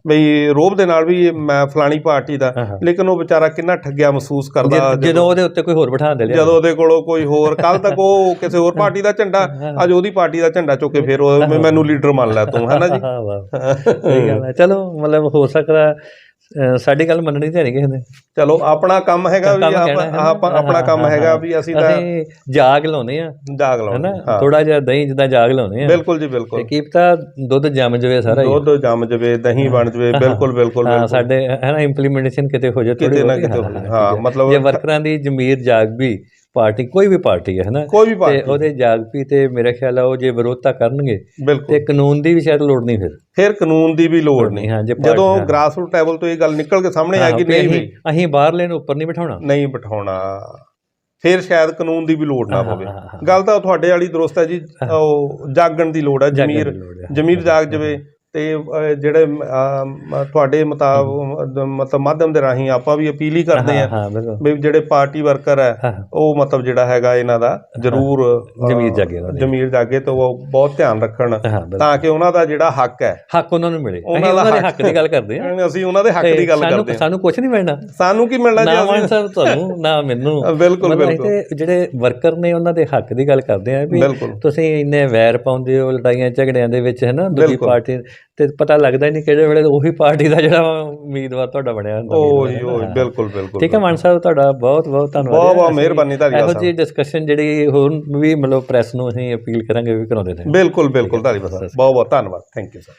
[SPEAKER 2] ਬਈ ਰੋਬ ਦੇ ਨਾਲ ਵੀ ਮੈਂ ਫਲਾਣੀ ਪਾਰਟੀ ਦਾ। ਲੇਕਿਨ ਉਹ ਵਿਚਾਰਾ ਕਿੰਨਾ ਠੱਗਿਆ ਮਹਿਸੂਸ ਕਰਦਾ
[SPEAKER 1] ਜਦ- ਉਹਦੇ ਉੱਤੇ ਕੋਈ ਹੋਰ ਬਿਠਾ ਦੇ ਲਿਆ
[SPEAKER 2] ਜਦੋਂ ਉਹਦੇ ਕੋਲੋਂ ਕੋਈ ਹੋਰ ਕੱਲ ਤੱਕ ਉਹ ਕਿਸੇ ਹੋਰ ਪਾਰਟੀ ਦਾ ਝੰਡਾ ਅੱਜ ਉਹਦੀ ਪਾਰਟੀ ਦਾ ਝੰਡਾ ਚੁੱਕ ਕੇ ਫਿਰ ਉਹ ਵੀ ਮੈਨੂੰ ਲੀਡਰ ਮੰਨ ਲੈ ਤੂੰ ਹੈਨਾ ਜੀ?
[SPEAKER 1] ਸਹੀ ਗੱਲ ਹੈ। ਚਲੋ ਮਤਲਬ ਹੋ ਸਕਦਾ ਅ, ਸਾਡੀ ਗੱਲ ਮੰਨਣੀ ਤਾਂ ਨਹੀਂ ਕਿਸੇ ਨੇ।
[SPEAKER 2] ਚਲੋ ਆਪਣਾ ਕੰਮ ਹੈਗਾ ਵੀ
[SPEAKER 1] ਕੰਮ ਕਹਿਣਾ
[SPEAKER 2] ਆਪਾਂ
[SPEAKER 1] ਹੈ ਨਾ।
[SPEAKER 2] ਆਪਾਂ ਆਪਣਾ ਕੰਮ
[SPEAKER 1] ਹਾਂ,
[SPEAKER 2] ਹੈਗਾ
[SPEAKER 1] ਹਾਂ,
[SPEAKER 2] ਵੀ ਅਸੀਂ ਤਾਂ
[SPEAKER 1] ਅਸੀਂ ਜਾਗ ਲਾਉਨੇ ਆ
[SPEAKER 2] ਜਾਗ ਲਾਉਣਾ
[SPEAKER 1] ਹੈਨਾ?
[SPEAKER 2] ਹਾਂ।
[SPEAKER 1] ਥੋੜਾ ਜਿਹਾ ਦਹੀਂ ਜਿੱਦਾਂ ਜਾਗ ਲਾਉਨੇ ਆ
[SPEAKER 2] ਬਿਲਕੁਲ ਜੀ
[SPEAKER 1] ਤੇ
[SPEAKER 2] ਬਿਲਕੁਲ
[SPEAKER 1] ਕੀ ਪਤਾ ਦੁੱਧ ਜੰਮ ਜਵੇ ਸਾਰਾ ਹੀ।
[SPEAKER 2] ਦੁੱਧ ਜੰਮ ਜਵੇ ਦਹੀਂ ਬਣ ਜਵੇ। ਬਿਲਕੁਲ ਬਿਲਕੁਲ
[SPEAKER 1] ਹਾਂ
[SPEAKER 2] ਬਿਲਕੁਲ।
[SPEAKER 1] ਸਾਡੇ ਹੈ ਨਾ ਇੰਪਲੀਮੈਂਟੇਸ਼ਨ ਕਿਤੇ ਹੋ
[SPEAKER 2] ਕਿਤੇ
[SPEAKER 1] ਥੋੜੀ
[SPEAKER 2] ਨਾ ਕਿਤੇ ਹੋ ਜਾਏ। ਹਾਂ ਮਤਲਬ
[SPEAKER 1] ਜੇ ਵਰਕਰਾਂ ਦੀ ਜ਼ਮੀਰ ਜਾਗ ਵੀ ਪਾਰਟੀ ਕੋਈ ਵੀ ਪਾਰਟੀ ਹੈ ਹੈਨਾ?
[SPEAKER 2] ਕੋਈ ਵੀ
[SPEAKER 1] ਤੇ ਉਹਦੇ ਜਾਗ ਪੀ ਤੇ ਮੇਰੇ ਖਿਆਲ ਆ ਉਹ ਜੇ ਵਿਰੋਧਤਾ ਕਰਨਗੇ ਤੇ ਕਾਨੂੰਨ ਦੀ ਵੀ ਸ਼ਾਇਦ ਲੋੜ ਨਹੀਂ ਫਿਰ।
[SPEAKER 2] ਫਿਰ ਕਾਨੂੰਨ ਦੀ ਵੀ ਲੋੜ ਨਹੀਂ
[SPEAKER 1] ਹਾਂ
[SPEAKER 2] ਜਦੋਂ। ਗ੍ਰਾਸਰੂਟ ਲੈਵਲ ਤੋਂ ਇਹ ਗੱਲ ਨਿਕਲ ਕੇ ਸਾਹਮਣੇ ਆ ਗਈ ਨਹੀਂ।
[SPEAKER 1] ਅਸੀਂ ਬਾਹਰਲੇ ਨੂੰ ਉੱਪਰ ਨਹੀਂ ਬਿਠਾਉਣਾ।
[SPEAKER 2] ਨਹੀਂ ਬਿਠਾਉਣਾ। ਫਿਰ ਸ਼ਾਇਦ ਕਾਨੂੰਨ ਦੀ ਵੀ ਲੋੜ ਨਾ ਪਵੇ। ਗੱਲ ਤਾਂ ਤੁਹਾਡੇ ਵਾਲੀ ਦਰੁਸਤ ਹੈ ਜੀ ਉਹ ਜਾਗਣ ਦੀ ਲੋੜ ਹੈ ਜ਼ਮੀਰ। ਜ਼ਮੀਰ ਜਾਗ ਜਵੇ। ਤੇ ਜਿਹੜੇ ਤੁਹਾਡੇ ਮੁਤਾਬਕ ਮਤਲਬ ਮਾਧਿਅਮ ਦੇ ਰਾਹੀਂ ਆਪਾਂ ਵੀ ਅਪੀਲ ਹੀ ਕਰਦੇ ਆ ਵੀ ਜਿਹੜੇ ਪਾਰਟੀ ਵਰਕਰ ਹੈ ਉਹ ਮਤਲਬ ਜਿਹੜਾ ਹੈਗਾ ਇਹਨਾਂ ਦਾ ਜ਼ਰੂਰ
[SPEAKER 1] ਜ਼ਮੀਰ ਜਾਗੇ।
[SPEAKER 2] ਜ਼ਮੀਰ ਜਾਗੇ ਤੇ ਉਹ ਬਹੁਤ ਧਿਆਨ ਰੱਖਣ ਤਾਂ ਕਿ ਉਹਨਾਂ ਦਾ ਜਿਹੜਾ ਹੱਕ ਹੈ
[SPEAKER 1] ਹੱਕ ਉਹਨਾਂ ਨੂੰ ਮਿਲੇ।
[SPEAKER 2] ਉਹਨਾਂ ਦਾ ਹੱਕ-
[SPEAKER 1] ਦੀ ਗੱਲ ਕਰਦੇ ਹਾਂ।
[SPEAKER 2] ਅਸੀਂ ਉਹਨਾਂ ਦੇ ਹੱਕ ਦੀ ਗੱਲ ਕਰਦੇ ਹਾਂ।
[SPEAKER 1] ਸਾਨੂੰ ਕੁਝ ਨਹੀਂ ਮਿਲਣਾ।
[SPEAKER 2] ਸਾਨੂੰ ਕੀ ਮਿਲਣਾ ਜੀ ਅਸੀਂ?
[SPEAKER 1] ਸਾਹਿਬ ਤੁਹਾਨੂੰ ਨਾ ਮੈਨੂੰ।
[SPEAKER 2] ਬਿਲਕੁਲ ਬਿਲਕੁਲ।
[SPEAKER 1] ਜਿਹੜੇ ਵਰਕਰ ਨੇ ਉਹਨਾਂ ਦੇ ਹੱਕ ਦੀ ਗੱਲ ਕਰਦੇ ਆ ਵੀ ਤੁਸੀਂ ਇੰਨੇ ਵੈਰ ਪਾਉਂਦੇ ਹੋ ਲੜਾਈਆਂ ਝਗੜਿਆਂ ਦੇ ਵਿੱਚ ਹੈ ਨਾ ਦੂਜੀ। ਪਾਰਟੀ ਤੇ ਪਤਾ ਲੱਗਦਾ ਨਹੀਂ ਕਿਹੜੇ ਵੇਲੇ ਉਹੀ ਪਾਰਟੀ ਦਾ ਜਿਹੜਾ ਉਮੀਦਵਾਰ ਤੁਹਾਡਾ ਬਣਿਆ ਹੁੰਦਾ
[SPEAKER 2] ਜੀ ਓਹ
[SPEAKER 1] ਨਾ।
[SPEAKER 2] ਬਿਲਕੁਲ ਬਿਲਕੁਲ
[SPEAKER 1] ਠੀਕ ਹੈ ਮਾਨ ਸਾਹਿਬ ਤੁਹਾਡਾ ਬਹੁਤ ਬਹੁਤ ਧੰਨਵਾਦ।
[SPEAKER 2] ਬਹੁਤ। ਬਹੁਤ ਮਿਹਰਬਾਨੀ ਧਾਰੀਵਾਲ
[SPEAKER 1] ਇਹੋ ਜਿਹੀ ਡਿਸਕਸ਼ਨ ਜਿਹੜੀ ਹੋਰ ਵੀ ਮਤਲਬ ਪ੍ਰੈਸ ਨੂੰ ਅਸੀਂ ਅਪੀਲ ਕਰਾਂਗੇ ਵੀ ਕਰਾਉਂਦੇ ਨੇ।
[SPEAKER 2] ਬਿਲਕੁਲ ਬਿਲਕੁਲ ਧਾਰੀਵਾਲ ਸਾਹਿਬ। ਬਹੁਤ ਬਹੁਤ ਧੰਨਵਾਦ। Thank you sir